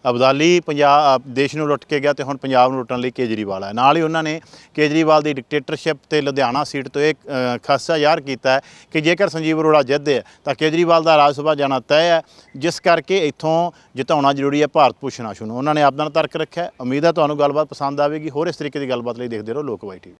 ਅਬਦਾਲੀ ਪੰਜਾਬ ਦੇਸ਼ ਨੂੰ ਲੁੱਟ ਕੇ ਗਿਆ ਤੇ ਹੁਣ ਪੰਜਾਬ ਨੂੰ ਲੁੱਟਣ ਲਈ ਕੇਜਰੀਵਾਲ ਹੈ ਨਾਲ ਹੀ ਉਹਨਾਂ ਨੇ ਕੇਜਰੀਵਾਲ ਦੀ ਡਿਕਟੇਟਰਸ਼ਿਪ ਤੇ ਲੁਧਿਆਣਾ ਸੀਟ ਤੋਂ ਇਹ ਅ, ਖਾਸਾ ਜ਼ਾਹਰ ਕੀਤਾ ਹੈ ਕਿ ਜੇਕਰ ਸੰਜੀਵ ਅਰੋੜਾ ਜਿੱਤਦੇ ਹੈ ਤਾਂ ਕੇਜਰੀਵਾਲ ਦਾ ਰਾਜ ਸਭਾ ਜਾਣਾ ਤੈਅ ਹੈ ਜਿਸ ਕਰਕੇ ਇੱਥੋਂ ਜਿਤਾਉਣਾ ਜ਼ਰੂਰੀ ਹੈ ਭਾਰਤ ਭੂਸ਼ਣ ਆਸ਼ੂ ਨੂੰ ਉਹਨਾਂ ਨੇ ਆਪਣਾ ਤਰਕ ਰੱਖਿਆ। ਉਮੀਦ ਹੈ ਤੁਹਾਨੂੰ ਗੱਲਬਾਤ ਪਸੰਦ ਆਵੇਗੀ। ਹੋਰ ਇਸ ਤਰੀਕੇ ਦੀ ਗੱਲਬਾਤ ਲਈ ਦੇਖਦੇ ਰਹੋ ਲੋਕਵਾਈ ਟੀਵੀ।